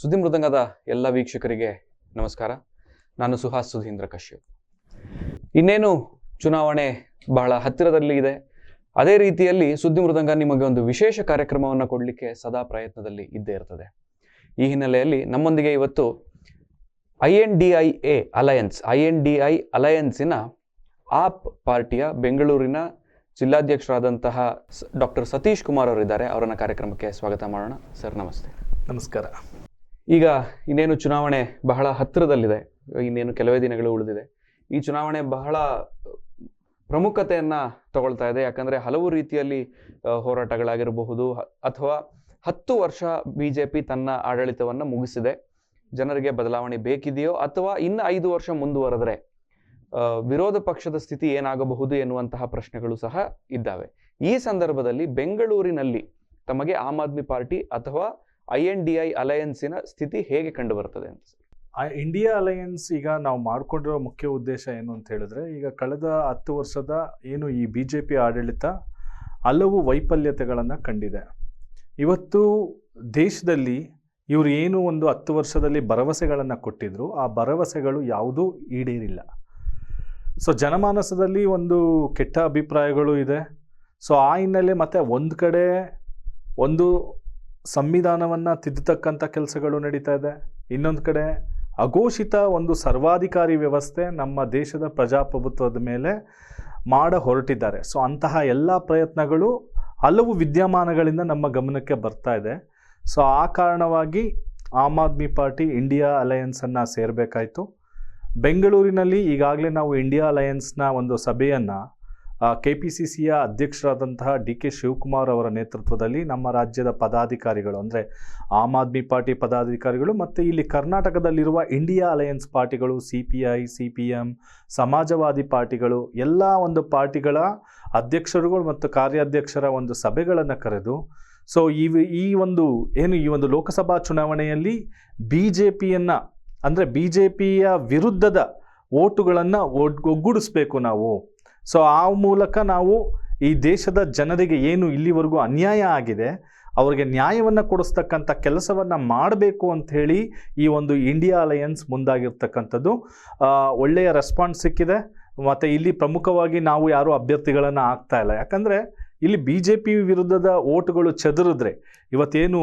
ಸುದ್ದಿ ಮೃದಂಗದ ಎಲ್ಲ ವೀಕ್ಷಕರಿಗೆ ನಮಸ್ಕಾರ. ನಾನು ಸುಹಾಸ್ ಸುಧೀಂದ್ರ ಕಶ್ಯಪ್. ಇನ್ನೇನು ಚುನಾವಣೆ ಬಹಳ ಹತ್ತಿರದಲ್ಲಿ ಇದೆ. ಅದೇ ರೀತಿಯಲ್ಲಿ ಸುದ್ದಿ ಮೃದಂಗ ನಿಮಗೆ ಒಂದು ವಿಶೇಷ ಕಾರ್ಯಕ್ರಮವನ್ನು ಕೊಡಲಿಕ್ಕೆ ಸದಾ ಪ್ರಯತ್ನದಲ್ಲಿ ಇದ್ದೇ ಇರ್ತದೆ. ಈ ಹಿನ್ನೆಲೆಯಲ್ಲಿ ನಮ್ಮೊಂದಿಗೆ ಇವತ್ತು I N D I A alliance, I N D I ಅಲಯನ್ಸಿನ AAP ಪಾರ್ಟಿಯ ಬೆಂಗಳೂರಿನ ಜಿಲ್ಲಾಧ್ಯಕ್ಷರಾದಂತಹ ಡಾಕ್ಟರ್ ಸತೀಶ್ ಕುಮಾರ್ ಅವರಿದ್ದಾರೆ. ಅವರನ್ನ ಕಾರ್ಯಕ್ರಮಕ್ಕೆ ಸ್ವಾಗತ ಮಾಡೋಣ. ಸರ್, ನಮಸ್ತೆ. ನಮಸ್ಕಾರ. ಈಗ ಇನ್ನೇನು ಚುನಾವಣೆ ಬಹಳ ಹತ್ತಿರದಲ್ಲಿದೆ. ಇನ್ನೇನು ಕೆಲವೇ ದಿನಗಳು ಉಳಿದಿದೆ. ಈ ಚುನಾವಣೆ ಬಹಳ ಪ್ರಮುಖತೆಯನ್ನ ತಗೊಳ್ತಾ ಇದೆ. ಯಾಕಂದ್ರೆ ಹಲವು ರೀತಿಯಲ್ಲಿ ಹೋರಾಟಗಳಾಗಿರಬಹುದು ಅಥವಾ ಹತ್ತು ವರ್ಷ ಬಿಜೆಪಿ ತನ್ನ ಆಡಳಿತವನ್ನು ಮುಗಿಸಿದೆ. ಜನರಿಗೆ ಬದಲಾವಣೆ ಬೇಕಿದೆಯೋ ಅಥವಾ ಇನ್ನು ಐದು ವರ್ಷ ಮುಂದುವರೆದ್ರೆ ವಿರೋಧ ಪಕ್ಷದ ಸ್ಥಿತಿ ಏನಾಗಬಹುದು ಎನ್ನುವಂತಹ ಪ್ರಶ್ನೆಗಳು ಸಹ ಇದ್ದಾವೆ. ಈ ಸಂದರ್ಭದಲ್ಲಿ ಬೆಂಗಳೂರಿನಲ್ಲಿ ತಮಗೆ ಆಮ್ ಆದ್ಮಿ ಪಾರ್ಟಿ ಅಥವಾ ಐ ಎನ್ ಡಿ ಐ ಅಲಯನ್ಸಿನ ಸ್ಥಿತಿ ಹೇಗೆ ಕಂಡು ಬರ್ತದೆ ಅಂತ ಇಂಡಿಯಾ ಅಲಯನ್ಸ್ ಈಗ ನಾವು ಮಾಡಿಕೊಂಡಿರೋ ಮುಖ್ಯ ಉದ್ದೇಶ ಏನು ಅಂತ ಹೇಳಿದ್ರೆ, ಈಗ ಕಳೆದ ಹತ್ತು ವರ್ಷದ ಏನು ಈ ಬಿ ಜೆ ಪಿ ಆಡಳಿತ, ಹಲವು ವೈಫಲ್ಯತೆಗಳನ್ನು ಕಂಡಿದೆ. ಇವತ್ತು ದೇಶದಲ್ಲಿ ಇವರು ಏನು ಒಂದು ಹತ್ತು ವರ್ಷದಲ್ಲಿ ಭರವಸೆಗಳನ್ನು ಕೊಟ್ಟಿದ್ರು, ಆ ಭರವಸೆಗಳು ಯಾವುದೂ ಈಡೇರಿಲ್ಲ. ಸೊ, ಜನಮಾನಸದಲ್ಲಿ ಒಂದು ಕೆಟ್ಟ ಅಭಿಪ್ರಾಯಗಳು ಇದೆ. ಸೊ, ಆ ಹಿನ್ನೆಲೆ ಮತ್ತು ಒಂದು ಕಡೆ ಒಂದು ಸಂವಿಧಾನವನ್ನು ತಿದ್ದತಕ್ಕಂಥ ಕೆಲಸಗಳು ನಡೀತಾ ಇದೆ. ಇನ್ನೊಂದು ಕಡೆ, ಅಘೋಷಿತ ಒಂದು ಸರ್ವಾಧಿಕಾರಿ ವ್ಯವಸ್ಥೆ ನಮ್ಮ ದೇಶದ ಪ್ರಜಾಪ್ರಭುತ್ವದ ಮೇಲೆ ಮಾಡ ಹೊರಟಿದ್ದಾರೆ. ಸೊ, ಅಂತಹ ಎಲ್ಲ ಪ್ರಯತ್ನಗಳು ಹಲವು ವಿದ್ಯಮಾನಗಳಿಂದ ನಮ್ಮ ಗಮನಕ್ಕೆ ಬರ್ತಾ ಇದೆ. ಸೊ, ಆ ಕಾರಣವಾಗಿ ಆಮ್ ಆದ್ಮಿ ಪಾರ್ಟಿ ಇಂಡಿಯಾ ಅಲಯನ್ಸನ್ನು ಸೇರಬೇಕಾಯಿತು. ಬೆಂಗಳೂರಿನಲ್ಲಿ ಈಗಾಗಲೇ ನಾವು ಇಂಡಿಯಾ ಅಲಯನ್ಸ್ನ ಒಂದು ಸಭೆಯನ್ನು ಕೆ ಪಿ ಸಿ ಸಿಯ ಅಧ್ಯಕ್ಷರಾದಂತಹ ಡಿ ಕೆ ಶಿವಕುಮಾರ್ ಅವರ ನೇತೃತ್ವದಲ್ಲಿ ನಮ್ಮ ರಾಜ್ಯದ ಪದಾಧಿಕಾರಿಗಳು, ಅಂದರೆ ಆಮ್ ಆದ್ಮಿ ಪಾರ್ಟಿ ಪದಾಧಿಕಾರಿಗಳು ಮತ್ತು ಇಲ್ಲಿ ಕರ್ನಾಟಕದಲ್ಲಿರುವ India alliance ಪಾರ್ಟಿಗಳು, C P I, C P M Samajwadi ಪಾರ್ಟಿಗಳು, ಎಲ್ಲ ಒಂದು ಪಾರ್ಟಿಗಳ ಅಧ್ಯಕ್ಷರುಗಳು ಮತ್ತು ಕಾರ್ಯಾಧ್ಯಕ್ಷರ ಒಂದು ಸಭೆಗಳನ್ನು ಕರೆದು, ಸೊ ಈ ಈ ಒಂದು ಏನು ಈ ಒಂದು ಲೋಕಸಭಾ ಚುನಾವಣೆಯಲ್ಲಿ ಬಿ ಜೆ ಪಿಯನ್ನು ಅಂದರೆ ಬಿ ಜೆ ಪಿಯ ವಿರುದ್ಧದ ಓಟುಗಳನ್ನು ಒಗ್ಗೂಡಿಸ್ಬೇಕು ನಾವು. ಸೊ ಆ ಮೂಲಕ ನಾವು ಈ ದೇಶದ ಜನರಿಗೆ ಏನು ಇಲ್ಲಿವರೆಗೂ ಅನ್ಯಾಯ ಆಗಿದೆ, ಅವರಿಗೆ ನ್ಯಾಯವನ್ನು ಕೊಡಿಸ್ತಕ್ಕಂಥ ಕೆಲಸವನ್ನು ಮಾಡಬೇಕು ಅಂಥೇಳಿ ಈ ಒಂದು ಇಂಡಿಯಾ ಅಲಯನ್ಸ್ ಮುಂದಾಗಿರ್ತಕ್ಕಂಥದ್ದು. ಒಳ್ಳೆಯ ರೆಸ್ಪಾನ್ಸ್ ಸಿಕ್ಕಿದೆ. ಮತ್ತು ಇಲ್ಲಿ ಪ್ರಮುಖವಾಗಿ ನಾವು ಯಾರೂ ಅಭ್ಯರ್ಥಿಗಳನ್ನು ಆಗ್ತಾ ಇಲ್ಲ. ಯಾಕಂದರೆ ಇಲ್ಲಿ ಬಿ ಜೆ ಪಿ ವಿರುದ್ಧದ ಓಟುಗಳು ಚದುರಿದ್ರೆ ಇವತ್ತೇನು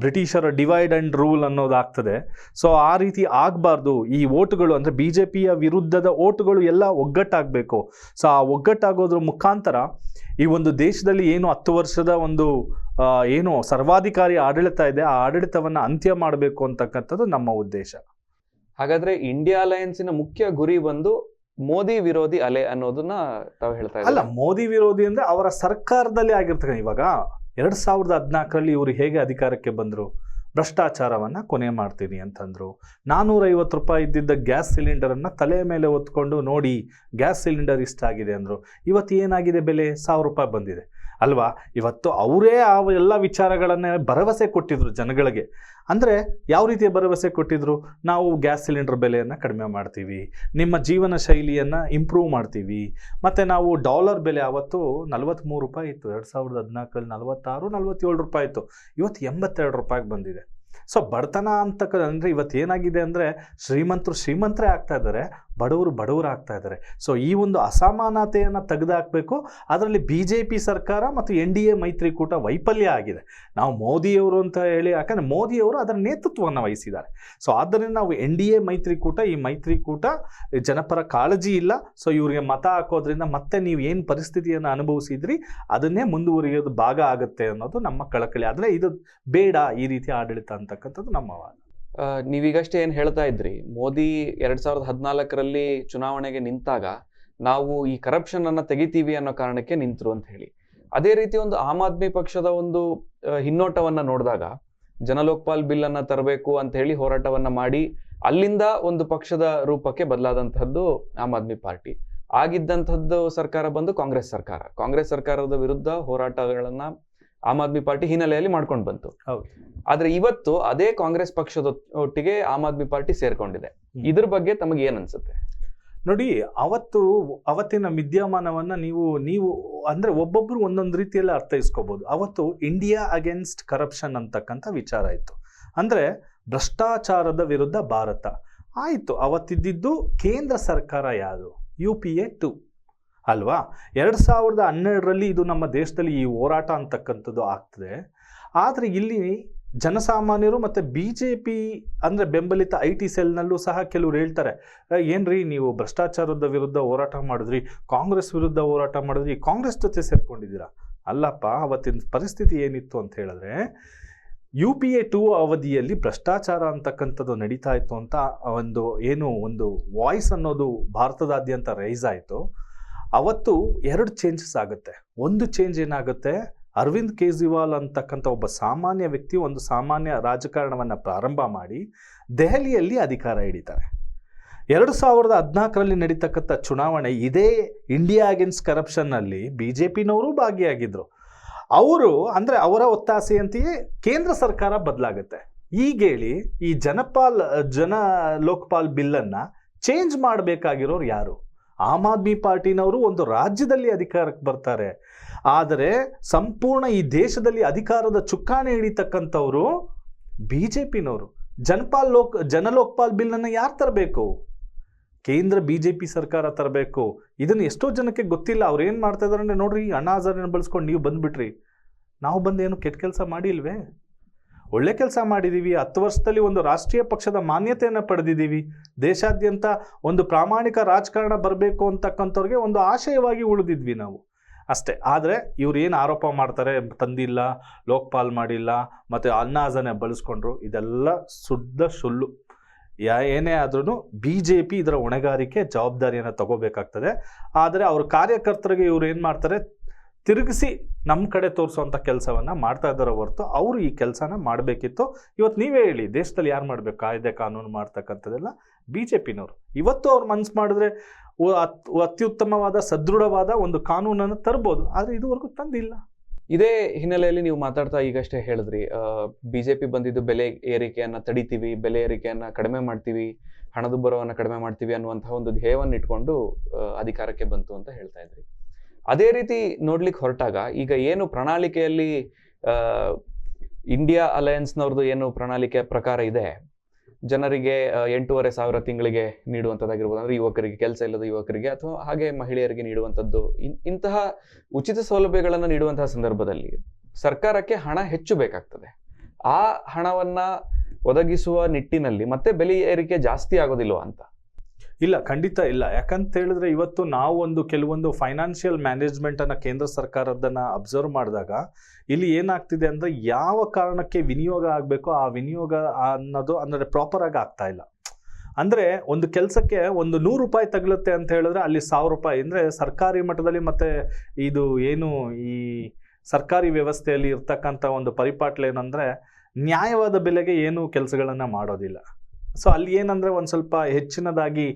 ಬ್ರಿಟಿಷರ ಡಿವೈಡ್ ಆ್ಯಂಡ್ ರೂಲ್ ಅನ್ನೋದಾಗ್ತದೆ. ಸೊ ಆ ರೀತಿ ಆಗಬಾರ್ದು. ಈ ಓಟುಗಳು ಅಂದರೆ ಬಿ ಜೆ ಪಿಯ ವಿರುದ್ಧದ ಓಟುಗಳು ಎಲ್ಲ ಒಗ್ಗಟ್ಟಾಗಬೇಕು. ಸೊ ಆ ಒಗ್ಗಟ್ಟಾಗೋದ್ರ ಮುಖಾಂತರ ಈ ಒಂದು ದೇಶದಲ್ಲಿ ಏನು ಹತ್ತು ವರ್ಷದ ಒಂದು ಏನು ಸರ್ವಾಧಿಕಾರಿ ಆಡಳಿತ ಇದೆ ಆ ಆಡಳಿತವನ್ನು ಅಂತ್ಯ ಮಾಡಬೇಕು ಅಂತಕ್ಕಂಥದ್ದು ನಮ್ಮ ಉದ್ದೇಶ. ಹಾಗಾದ್ರೆ ಇಂಡಿಯಾ ಅಲಯನ್ಸಿನ ಮುಖ್ಯ ಗುರಿ ಬಂದು ಮೋದಿ ವಿರೋಧಿ ಅಲೆ ಅನ್ನೋದನ್ನ ತಾವು ಹೇಳ್ತಾ ಅಲ್ಲ ಮೋದಿ ವಿರೋಧಿ ಅಂದರೆ ಅವರ ಸರ್ಕಾರದಲ್ಲಿ ಆಗಿರ್ತಕ್ಕ ಇವಾಗ ಎರಡು ಸಾವಿರದ ಹದಿನಾಲ್ಕರಲ್ಲಿ ಇವರು ಹೇಗೆ ಅಧಿಕಾರಕ್ಕೆ ಬಂದರು? ಭ್ರಷ್ಟಾಚಾರವನ್ನು ಕೊನೆ ಮಾಡ್ತೀನಿ ಅಂತಂದರು. ನಾನ್ನೂರೈವತ್ತು ರೂಪಾಯಿ ಇದ್ದಿದ್ದ ಗ್ಯಾಸ್ ಸಿಲಿಂಡರನ್ನು ತಲೆ ಮೇಲೆ ಹೊತ್ಕೊಂಡು ನೋಡಿ ಗ್ಯಾಸ್ ಸಿಲಿಂಡರ್ ಇಷ್ಟಾಗಿದೆ ಅಂದರು. ಇವತ್ತು ಏನಾಗಿದೆ ಬೆಲೆ? ಸಾವಿರ ರೂಪಾಯಿ ಬಂದಿದೆ. ಅಲ್ವಾ? ಇವತ್ತು ಅವರೇ ಆ ಎಲ್ಲ ವಿಚಾರಗಳನ್ನೇ ಭರವಸೆ ಕೊಟ್ಟಿದ್ರು ಜನಗಳಿಗೆ. ಅಂದರೆ ಯಾವ ರೀತಿಯ ಭರವಸೆ ಕೊಟ್ಟಿದ್ರು? ನಾವು ಗ್ಯಾಸ್ ಸಿಲಿಂಡರ್ ಬೆಲೆಯನ್ನು ಕಡಿಮೆ ಮಾಡ್ತೀವಿ. ನಿಮ್ಮ ಜೀವನ ಶೈಲಿಯನ್ನು ಇಂಪ್ರೂವ್ ಮಾಡ್ತೀವಿ. ಮತ್ತು ನಾವು ಡಾಲರ್ ಬೆಲೆ ಆವತ್ತು ನಲವತ್ತ್ಮೂರು ರೂಪಾಯಿ ಇತ್ತು. ಎರಡು ಸಾವಿರದ ಹದಿನಾಲ್ಕರಲ್ಲಿ ನಲವತ್ತಾರು, ನಲವತ್ತೇಳು ರೂಪಾಯಿ ಇತ್ತು. ಇವತ್ತು ಎಂಬತ್ತೆರಡು ರೂಪಾಯಿಗೆ ಬಂದಿದೆ. ಸೊ ಬಡತನ ಅಂತಕ್ಕ ಅಂದರೆ ಇವತ್ತು ಏನಾಗಿದೆ ಅಂದರೆ ಶ್ರೀಮಂತರು ಶ್ರೀಮಂತರೇ ಆಗ್ತಾ ಇದ್ದಾರೆ. ಬಡವರು ಬಡವರಾಗ್ತಾ ಇದ್ದಾರೆ ಸೊ ಈ ಒಂದು ಅಸಮಾನತೆಯನ್ನು ತೆಗೆದುಹಾಕಬೇಕು ಅದರಲ್ಲಿ ಬಿ ಜೆ ಪಿ ಸರ್ಕಾರ ಮತ್ತು ಎನ್ ಡಿ ಎ ಮೈತ್ರಿಕೂಟ ವೈಫಲ್ಯ ಆಗಿದೆ. ನಾವು ಮೋದಿಯವರು ಅಂತ ಹೇಳಿ, ಯಾಕಂದರೆ ಮೋದಿಯವರು ಅದರ ನೇತೃತ್ವವನ್ನು ವಹಿಸಿದ್ದಾರೆ. ಸೊ ಆದ್ದರಿಂದ ನಾವು ಎನ್ ಡಿ ಎ ಮೈತ್ರಿಕೂಟ, ಈ ಮೈತ್ರಿಕೂಟ ಜನಪರ ಕಾಳಜಿ ಇಲ್ಲ. ಸೊ ಇವರಿಗೆ ಮತ ಹಾಕೋದ್ರಿಂದ ಮತ್ತೆ ನೀವು ಏನು ಪರಿಸ್ಥಿತಿಯನ್ನು ಅನುಭವಿಸಿದ್ರಿ, ಅದನ್ನೇ ಮುಂದುವರಿಯೋದು ಭಾಗ ಆಗುತ್ತೆ ಅನ್ನೋದು ನಮ್ಮ ಕಳಕಳಿ. ಆದರೆ ಇದು ಬೇಡ ಈ ರೀತಿ ಆಡಳಿತ ಅಂತಕ್ಕಂಥದ್ದು ನಮ್ಮ ವಾದ. ನೀವೀಗಷ್ಟೇ ಏನು ಹೇಳ್ತಾ ಇದ್ರಿ? ಮೋದಿ ಎರಡ್ ಸಾವಿರದ ಹದಿನಾಲ್ಕರಲ್ಲಿ ಚುನಾವಣೆಗೆ ನಿಂತಾಗ ನಾವು ಈ ಕರಪ್ಷನ್ ಅನ್ನ ತೆಗಿತೀವಿ ಅನ್ನೋ ಕಾರಣಕ್ಕೆ ನಿಂತರು ಅಂತ ಹೇಳಿ. ಅದೇ ರೀತಿ ಒಂದು ಆಮ್ ಆದ್ಮಿ ಪಕ್ಷದ ಒಂದು ಹಿನ್ನೋಟವನ್ನ ನೋಡಿದಾಗ, ಜನಲೋಕ್ಪಾಲ್ ಬಿಲ್ ಅನ್ನ ತರಬೇಕು ಅಂತ ಹೇಳಿ ಹೋರಾಟವನ್ನ ಮಾಡಿ, ಅಲ್ಲಿಂದ ಒಂದು ಪಕ್ಷದ ರೂಪಕ್ಕೆ ಬದಲಾದಂತಹದ್ದು ಆಮ್ ಆದ್ಮಿ ಪಾರ್ಟಿ. ಆಗಿದ್ದಂಥದ್ದು ಸರ್ಕಾರ ಬಂದು ಕಾಂಗ್ರೆಸ್ ಸರ್ಕಾರ. ಕಾಂಗ್ರೆಸ್ ಸರ್ಕಾರದ ವಿರುದ್ಧ ಹೋರಾಟಗಳನ್ನ ಆಮ್ ಆದ್ಮಿ ಪಾರ್ಟಿ ಹಿನ್ನೆಲೆಯಲ್ಲಿ ಮಾಡ್ಕೊಂಡು ಬಂತು. ಹೌದು. ಆದ್ರೆ ಇವತ್ತು ಅದೇ ಕಾಂಗ್ರೆಸ್ ಪಕ್ಷದ ಒಟ್ಟಿಗೆ ಆಮ್ ಆದ್ಮಿ ಪಾರ್ಟಿ ಸೇರ್ಕೊಂಡಿದೆ. ಇದ್ರ ಬಗ್ಗೆ ತಮಗೆ ಏನ್ ಅನ್ಸುತ್ತೆ? ನೋಡಿ ಅವತ್ತು ಅವತ್ತಿನ ವಿದ್ಯಮಾನವನ್ನ ನೀವು ನೀವು ಅಂದ್ರೆ ಒಬ್ಬೊಬ್ರು ಒಂದೊಂದು ರೀತಿಯಲ್ಲಿ ಅರ್ಥೈಸ್ಕೋಬಹುದು ಅವತ್ತು ಇಂಡಿಯಾ ಅಗೇನ್ಸ್ಟ್ ಕರಪ್ಷನ್ ಅಂತಕ್ಕಂಥ ವಿಚಾರ ಇತ್ತು. ಅಂದ್ರೆ ಭ್ರಷ್ಟಾಚಾರದ ವಿರುದ್ಧ ಭಾರತ. ಆಯಿತು ಅವತ್ತಿದ್ದಿದ್ದು ಕೇಂದ್ರ ಸರ್ಕಾರ ಯಾವುದು ಯು ಪಿ ಎ ಟು ಅಲ್ವಾ? ಎರಡು ಸಾವಿರದ ಹನ್ನೆರಡರಲ್ಲಿ ಇದು ನಮ್ಮ ದೇಶದಲ್ಲಿ ಈ ಹೋರಾಟ ಅಂತಕ್ಕಂಥದ್ದು ಆಗ್ತದೆ. ಆದರೆ ಇಲ್ಲಿ ಜನಸಾಮಾನ್ಯರು ಮತ್ತು ಬಿ ಜೆ ಪಿ ಅಂದರೆ ಬೆಂಬಲಿತ ಐ ಟಿ ಸೆಲ್ನಲ್ಲೂ ಸಹ ಕೆಲವರು ಹೇಳ್ತಾರೆ ಏನು ಏನ್ರಿ ನೀವು ಭ್ರಷ್ಟಾಚಾರದ ವಿರುದ್ಧ ಹೋರಾಟ ಮಾಡಿದ್ರಿ, ಕಾಂಗ್ರೆಸ್ ವಿರುದ್ಧ ಹೋರಾಟ ಮಾಡಿದ್ರಿ, ಕಾಂಗ್ರೆಸ್ ಜೊತೆ ಸೇರ್ಕೊಂಡಿದ್ದೀರಾ? ಅಲ್ಲಪ್ಪ, ಅವತ್ತಿನ ಪರಿಸ್ಥಿತಿ ಏನಿತ್ತು ಅಂತ ಹೇಳಿದ್ರೆ, ಯು ಪಿ ಎ ಟೂ ಅವಧಿಯಲ್ಲಿ ಭ್ರಷ್ಟಾಚಾರ ಅಂತಕ್ಕಂಥದ್ದು ನಡೀತಾ ಇತ್ತು ಅಂತ ಒಂದು, ಏನು ಒಂದು ವಾಯ್ಸ್ ಅನ್ನೋದು ಭಾರತದಾದ್ಯಂತ ರೈಸ್ ಆಯಿತು. ಅವತ್ತು ಎರಡು ಚೇಂಜಸ್ ಆಗುತ್ತೆ. ಒಂದು ಚೇಂಜ್ ಏನಾಗುತ್ತೆ? ಅರವಿಂದ್ ಕೇಜ್ರಿವಾಲ್ ಅಂತಕ್ಕಂಥ ಒಬ್ಬ ಸಾಮಾನ್ಯ ವ್ಯಕ್ತಿ ಒಂದು ಸಾಮಾನ್ಯ ರಾಜಕಾರಣವನ್ನು ಪ್ರಾರಂಭ ಮಾಡಿ ದೆಹಲಿಯಲ್ಲಿ ಅಧಿಕಾರ ಹಿಡಿತಾರೆ. ಎರಡು ಸಾವಿರದ ಹದಿನಾಲ್ಕರಲ್ಲಿ ನಡೀತಕ್ಕಂಥ ಚುನಾವಣೆ ಇದೇ ಇಂಡಿಯಾ ಅಗೇನ್ಸ್ಟ್ ಕರಪ್ಷನ್ನಲ್ಲಿ ಬಿ ಜೆ ಪಿನವರು ಭಾಗಿಯಾಗಿದ್ದರು ಅವರು ಅಂದರೆ ಅವರ ಒತ್ತಾಸೆಯಂತೆಯೇ ಕೇಂದ್ರ ಸರ್ಕಾರ ಬದಲಾಗುತ್ತೆ. ಈಗೇಳಿ ಈ ಜನಪಾಲ್, ಜನ ಲೋಕಪಾಲ್ ಬಿಲ್ಲನ್ನು ಚೇಂಜ್ ಮಾಡಬೇಕಾಗಿರೋರು ಯಾರು? ಆಮ್ ಆದ್ಮಿ ಪಾರ್ಟಿನವರು ಒಂದು ರಾಜ್ಯದಲ್ಲಿ ಅಧಿಕಾರಕ್ಕೆ ಬರ್ತಾರೆ. ಆದರೆ ಸಂಪೂರ್ಣ ಈ ದೇಶದಲ್ಲಿ ಅಧಿಕಾರದ ಚುಕ್ಕಾಣಿ ಹಿಡಿತಕ್ಕಂಥವ್ರು ಬಿ ಜೆ ಪಿನವರು ಜನಪಾಲ್ ಲೋಕ್, ಜನಲೋಕ್ಪಾಲ್ ಬಿಲ್ಲನ್ನು ಯಾರು ತರಬೇಕು? ಕೇಂದ್ರ ಬಿ ಜೆ ಪಿ ಸರ್ಕಾರ ತರಬೇಕು. ಇದನ್ನು ಎಷ್ಟೋ ಜನಕ್ಕೆ ಗೊತ್ತಿಲ್ಲ. ಅವ್ರು ಏನು ಮಾಡ್ತಾ ಇದಾರೆ ಅಂದರೆ ನೋಡ್ರಿ, ಅಣ್ಣ ಹಜಾರನ್ನು ಬಳಸ್ಕೊಂಡು ನೀವು ಬಂದುಬಿಟ್ರಿ. ನಾವು ಬಂದು ಏನು ಕೆಟ್ಟ ಕೆಲಸ ಮಾಡಿಲ್ವೇ? ಒಳ್ಳೆ ಕೆಲಸ ಮಾಡಿದ್ದೀವಿ ಹತ್ತು ವರ್ಷದಲ್ಲಿ ಒಂದು ರಾಷ್ಟ್ರೀಯ ಪಕ್ಷದ ಮಾನ್ಯತೆಯನ್ನು ಪಡೆದಿದ್ದೀವಿ ದೇಶಾದ್ಯಂತ ಒಂದು ಪ್ರಾಮಾಣಿಕ ರಾಜಕಾರಣ ಬರಬೇಕು ಅಂತಕ್ಕಂಥವ್ರಿಗೆ ಒಂದು ಆಶಯವಾಗಿ ಉಳಿದಿದ್ವಿ ನಾವು. ಅಷ್ಟೇ. ಆದರೆ ಇವ್ರು ಏನು ಆರೋಪ ಮಾಡ್ತಾರೆ? ತಂದಿಲ್ಲ ಲೋಕಪಾಲ್ ಮಾಡಿಲ್ಲ, ಮತ್ತು ಅನ್ನ ಬಳಸ್ಕೊಂಡ್ರು. ಇದೆಲ್ಲ ಶುದ್ಧ ಸುಳ್ಳು. ಯಾ, ಏನೇ ಆದ್ರೂ ಬಿ ಜೆ ಪಿ ಇದರ ಹೊಣೆಗಾರಿಕೆ, ಜವಾಬ್ದಾರಿಯನ್ನು ತಗೋಬೇಕಾಗ್ತದೆ. ಆದರೆ ಅವ್ರ ಕಾರ್ಯಕರ್ತರಿಗೆ ಇವ್ರು ಏನು ಮಾಡ್ತಾರೆ? ತಿರುಗಿಸಿ ನಮ್ಮ ಕಡೆ ತೋರಿಸುವಂಥ ಕೆಲಸವನ್ನು ಮಾಡ್ತಾ ಇದ್ದಾರೆ ಹೊರತು ಅವರು ಈ ಕೆಲಸನ ಮಾಡಬೇಕಿತ್ತು. ಇವತ್ತು ನೀವೇ ಹೇಳಿ, ದೇಶದಲ್ಲಿ ಯಾರು ಮಾಡಬೇಕು? ಕಾಯ್ದೆ ಕಾನೂನು ಮಾಡ್ತಕ್ಕಂಥದ್ದೆಲ್ಲ ಬಿ ಜೆ ಪಿನವರು ಇವತ್ತು ಅವ್ರು ಮನ್ಸು ಮಾಡಿದ್ರೆ ಅತ್ಯುತ್ತಮವಾದ, ಸದೃಢವಾದ ಒಂದು ಕಾನೂನನ್ನು ತರ್ಬೋದು. ಆದರೆ ಇದುವರೆಗೂ ತಂದಿಲ್ಲ. ಇದೇ ಹಿನ್ನೆಲೆಯಲ್ಲಿ ನೀವು ಮಾತಾಡ್ತಾ ಈಗಷ್ಟೇ ಹೇಳಿದ್ರಿ ಬಿಜೆಪಿ ಬಂದಿದ್ದು ಬೆಲೆ ಏರಿಕೆಯನ್ನು ತಡಿತೀವಿ, ಬೆಲೆ ಏರಿಕೆಯನ್ನು ಕಡಿಮೆ ಮಾಡ್ತೀವಿ, ಹಣದುಬ್ಬರವನ್ನು ಕಡಿಮೆ ಮಾಡ್ತೀವಿ ಅನ್ನುವಂತಹ ಒಂದು ಧ್ಯೇಯವನ್ನು ಇಟ್ಕೊಂಡು ಅಧಿಕಾರಕ್ಕೆ ಬಂತು ಅಂತ ಹೇಳ್ತಾ ಇದ್ರಿ. ಅದೇ ರೀತಿ ನೋಡ್ಲಿಕ್ಕೆ ಹೊರಟಾಗ ಈಗ ಏನು ಪ್ರಣಾಳಿಕೆಯಲ್ಲಿ ಇಂಡಿಯಾ ಅಲಯನ್ಸ್ನವ್ರದ್ದು ಏನು ಪ್ರಣಾಳಿಕೆ ಪ್ರಕಾರ ಇದೆ? ಜನರಿಗೆ ಎಂಟೂವರೆ ಸಾವಿರ ತಿಂಗಳಿಗೆ ನೀಡುವಂಥದ್ದಾಗಿರ್ಬೋದು. ಅಂದರೆ ಯುವಕರಿಗೆ, ಕೆಲಸ ಇಲ್ಲದ ಯುವಕರಿಗೆ ಅಥವಾ ಹಾಗೆ ಮಹಿಳೆಯರಿಗೆ ನೀಡುವಂಥದ್ದು. ಇಂತಹ ಉಚಿತ ಸೌಲಭ್ಯಗಳನ್ನು ನೀಡುವಂತಹ ಸಂದರ್ಭದಲ್ಲಿ ಸರ್ಕಾರಕ್ಕೆ ಹಣ ಹೆಚ್ಚು ಬೇಕಾಗ್ತದೆ. ಆ ಹಣವನ್ನ ಒದಗಿಸುವ ನಿಟ್ಟಿನಲ್ಲಿ ಮತ್ತೆ ಬೆಲೆ ಏರಿಕೆ ಜಾಸ್ತಿ ಆಗೋದಿಲ್ವ ಅಂತ? ಇಲ್ಲ, ಖಂಡಿತ ಇಲ್ಲ. ಯಾಕಂತ ಹೇಳಿದ್ರೆ ಇವತ್ತು ನಾವು ಒಂದು ಕೆಲವೊಂದು ಫೈನಾನ್ಷಿಯಲ್ ಮ್ಯಾನೇಜ್ಮೆಂಟನ್ನು ಕೇಂದ್ರ ಸರ್ಕಾರದನ್ನ ಅಬ್ಸರ್ವ್ ಮಾಡಿದಾಗ ಇಲ್ಲಿ ಏನಾಗ್ತಿದೆ ಅಂದರೆ ಯಾವ ಕಾರಣಕ್ಕೆ ವಿನಿಯೋಗ ಆಗಬೇಕು ಆ ವಿನಿಯೋಗ ಅನ್ನೋದು ಅಂದರೆ ಪ್ರಾಪರಾಗಿ ಆಗ್ತಾ ಇಲ್ಲ. ಅಂದರೆ ಒಂದು ಕೆಲಸಕ್ಕೆ ಒಂದು ನೂರು ರೂಪಾಯಿ ತಗಲುತ್ತೆ ಅಂತ ಹೇಳಿದ್ರೆ ಅಲ್ಲಿ ಸಾವಿರ ರೂಪಾಯಿ ಅಂದರೆ ಸರ್ಕಾರಿ ಮಟ್ಟದಲ್ಲಿ ಮತ್ತೆ ಇದು ಏನು ಈ ಸರ್ಕಾರಿ ವ್ಯವಸ್ಥೆಯಲ್ಲಿ ಇರ್ತಕ್ಕಂಥ ಒಂದು ಪರಿಪಾಟ್ಲು ಏನಂದರೆ ನ್ಯಾಯವಾದ ಬೆಲೆಗೆ ಏನು ಕೆಲಸಗಳನ್ನು ಮಾಡೋದಿಲ್ಲ. ಸೊ ಅಲ್ಲಿ ಏನಂದರೆ ಒಂದು ಸ್ವಲ್ಪ ಹೆಚ್ಚಿನದಾಗಿ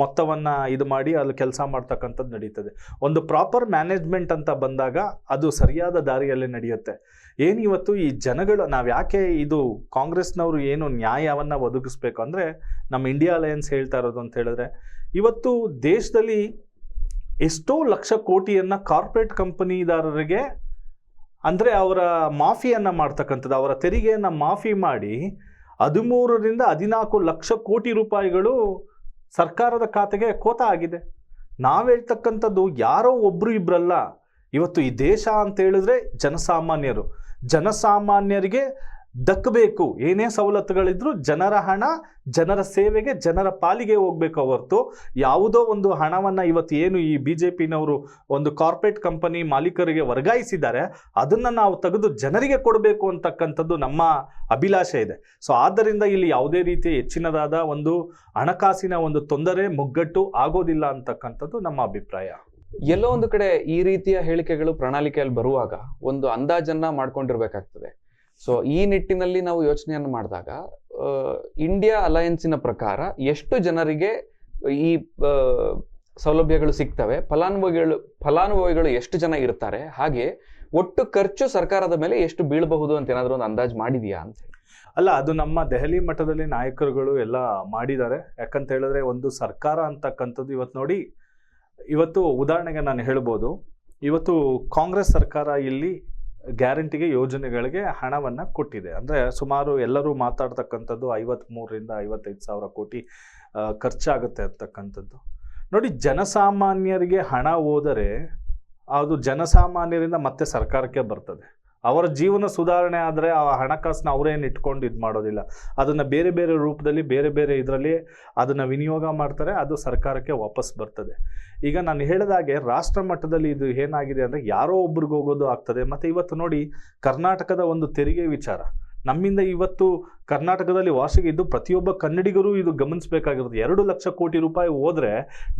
ಮೊತ್ತವನ್ನು ಇದು ಮಾಡಿ ಅಲ್ಲಿ ಕೆಲಸ ಮಾಡ್ತಕ್ಕಂಥದ್ದು ನಡೀತದೆ. ಒಂದು ಪ್ರಾಪರ್ ಮ್ಯಾನೇಜ್ಮೆಂಟ್ ಅಂತ ಬಂದಾಗ ಅದು ಸರಿಯಾದ ದಾರಿಯಲ್ಲಿ ನಡೆಯುತ್ತೆ. ಏನು ಇವತ್ತು ಈ ಜನಗಳು, ನಾವು ಯಾಕೆ ಇದು ಕಾಂಗ್ರೆಸ್ನವರು ಏನು ನ್ಯಾಯವನ್ನು ಒದಗಿಸ್ಬೇಕು ಅಂದರೆ ನಮ್ಮ ಇಂಡಿಯಾ ಅಲಯನ್ಸ್ ಹೇಳ್ತಾ ಇರೋದು ಅಂತ ಹೇಳಿದ್ರೆ, ಇವತ್ತು ದೇಶದಲ್ಲಿ ಎಷ್ಟೋ ಲಕ್ಷ ಕೋಟಿಯನ್ನು ಕಾರ್ಪೊರೇಟ್ ಕಂಪನಿದಾರರಿಗೆ ಅಂದರೆ ಅವರ ಮಾಫಿಯನ್ನು ಮಾಡ್ತಕ್ಕಂಥದ್ದು, ಅವರ ತೆರಿಗೆಯನ್ನು ಮಾಫಿ ಮಾಡಿ ಹದಿಮೂರರಿಂದ ಹದಿನಾಲ್ಕು ಲಕ್ಷ ಕೋಟಿ ರೂಪಾಯಿಗಳು ಸರ್ಕಾರದ ಖಾತೆಗೆ ಕೋತ ಆಗಿದೆ. ನಾವು ಹೇಳ್ತಕ್ಕಂಥದ್ದು ಯಾರೋ ಒಬ್ಬರು ಇಬ್ಬರಲ್ಲ ಇವತ್ತು ಈ ದೇಶ ಅಂತ ಹೇಳಿದ್ರೆ ಜನಸಾಮಾನ್ಯರು. ಜನಸಾಮಾನ್ಯರಿಗೆ ದಕ್ಕಬೇಕು. ಏನೇ ಸವಲತ್ತುಗಳಿದ್ರು ಜನರ ಹಣ, ಜನರ ಸೇವೆಗೆ, ಜನರ ಪಾಲಿಗೆ ಹೋಗ್ಬೇಕು ಹೊರತು ಯಾವುದೋ ಒಂದು ಹಣವನ್ನು ಇವತ್ತು ಏನು ಈ ಬಿ ಜೆ ಪಿನವರು ಒಂದು ಕಾರ್ಪೊರೇಟ್ ಕಂಪನಿ ಮಾಲೀಕರಿಗೆ ವರ್ಗಾಯಿಸಿದ್ದಾರೆ, ಅದನ್ನು ನಾವು ತೆಗೆದು ಜನರಿಗೆ ಕೊಡಬೇಕು ಅಂತಕ್ಕಂಥದ್ದು ನಮ್ಮ ಅಭಿಲಾಷೆ ಇದೆ. ಸೊ ಆದ್ದರಿಂದ ಇಲ್ಲಿ ಯಾವುದೇ ರೀತಿ ಹೆಚ್ಚಿನದಾದ ಒಂದು ಹಣಕಾಸಿನ ಒಂದು ತೊಂದರೆ, ಮುಗ್ಗಟ್ಟು ಆಗೋದಿಲ್ಲ ಅಂತಕ್ಕಂಥದ್ದು ನಮ್ಮ ಅಭಿಪ್ರಾಯ. ಎಲ್ಲೋ ಒಂದು ಕಡೆ ಈ ರೀತಿಯ ಹೇಳಿಕೆಗಳು ಪ್ರಣಾಳಿಕೆಯಲ್ಲಿ ಬರುವಾಗ ಒಂದು ಅಂದಾಜನ್ನ ಮಾಡ್ಕೊಂಡಿರ್ಬೇಕಾಗ್ತದೆ. ಸೊ ಈ ನಿಟ್ಟಿನಲ್ಲಿ ನಾವು ಯೋಚನೆಯನ್ನು ಮಾಡಿದಾಗ ಇಂಡಿಯಾ ಅಲಯನ್ಸಿನ ಪ್ರಕಾರ ಎಷ್ಟು ಜನರಿಗೆ ಈ ಸೌಲಭ್ಯಗಳು ಸಿಗ್ತವೆ, ಫಲಾನುಭವಿಗಳು ಫಲಾನುಭವಿಗಳು ಎಷ್ಟು ಜನ ಇರ್ತಾರೆ, ಹಾಗೆ ಒಟ್ಟು ಖರ್ಚು ಸರ್ಕಾರದ ಮೇಲೆ ಎಷ್ಟು ಬೀಳಬಹುದು ಅಂತ ಏನಾದರೂ ಒಂದು ಅಂದಾಜು ಮಾಡಿದೆಯಾ ಅಂತ ಅಲ್ಲ, ಅದು ನಮ್ಮ ದೆಹಲಿ ಮಟ್ಟದಲ್ಲಿ ನಾಯಕರುಗಳು ಎಲ್ಲ ಮಾಡಿದ್ದಾರೆ. ಯಾಕಂತ ಹೇಳಿದ್ರೆ ಒಂದು ಸರ್ಕಾರ ಅಂತಕ್ಕಂಥದ್ದು ಇವತ್ತು ನೋಡಿ, ಇವತ್ತು ಉದಾಹರಣೆಗೆ ನಾನು ಹೇಳ್ಬೋದು, ಇವತ್ತು ಕಾಂಗ್ರೆಸ್ ಸರ್ಕಾರ ಇಲ್ಲಿ ಗ್ಯಾರಂಟಿಗೆ ಯೋಜನೆಗಳಿಗೆ ಹಣವನ್ನು ಕೊಟ್ಟಿದೆ. ಅಂದರೆ ಸುಮಾರು ಎಲ್ಲರೂ ಮಾತಾಡ್ತಕ್ಕಂಥದ್ದು ಐವತ್ತ್ಮೂರರಿಂದ ಐವತ್ತೈದು ಸಾವಿರ ಕೋಟಿ ಖರ್ಚಾಗುತ್ತೆ ಅಂತಕ್ಕಂಥದ್ದು. ನೋಡಿ, ಜನಸಾಮಾನ್ಯರಿಗೆ ಹಣ ಹೋದರೆ ಅದು ಜನಸಾಮಾನ್ಯರಿಂದ ಮತ್ತೆ ಸರ್ಕಾರಕ್ಕೆ ಬರ್ತದೆ. ಅವರ ಜೀವನ ಸುಧಾರಣೆ ಆದರೆ ಆ ಹಣಕಾಸನ್ನ ಅವರೇನು ಇಟ್ಕೊಂಡು ಇದು ಮಾಡೋದಿಲ್ಲ. ಅದನ್ನು ಬೇರೆ ಬೇರೆ ರೂಪದಲ್ಲಿ, ಬೇರೆ ಬೇರೆ ಇದರಲ್ಲಿ ಅದನ್ನು ವಿನಿಯೋಗ ಮಾಡ್ತಾರೆ, ಅದು ಸರ್ಕಾರಕ್ಕೆ ವಾಪಸ್ ಬರ್ತದೆ. ಈಗ ನಾನು ಹೇಳಿದಾಗೆ ರಾಷ್ಟ್ರ ಮಟ್ಟದಲ್ಲಿ ಇದು ಏನಾಗಿದೆ ಅಂದರೆ ಯಾರೋ ಒಬ್ರಿಗೆ ಹೋಗೋದು ಆಗ್ತದೆ. ಮತ್ತು ಇವತ್ತು ನೋಡಿ ಕರ್ನಾಟಕದ ಒಂದು ತೆರಿಗೆ ವಿಚಾರ. ನಮ್ಮಿಂದ ಇವತ್ತು ಕರ್ನಾಟಕದಲ್ಲಿ ವಾರ್ಷಿಕ ಇದ್ದು ಪ್ರತಿಯೊಬ್ಬ ಕನ್ನಡಿಗರು ಇದು ಗಮನಿಸಬೇಕಾಗಿರೋದು ಎರಡು ಲಕ್ಷ ಕೋಟಿ ರೂಪಾಯಿ ಹೋದರೆ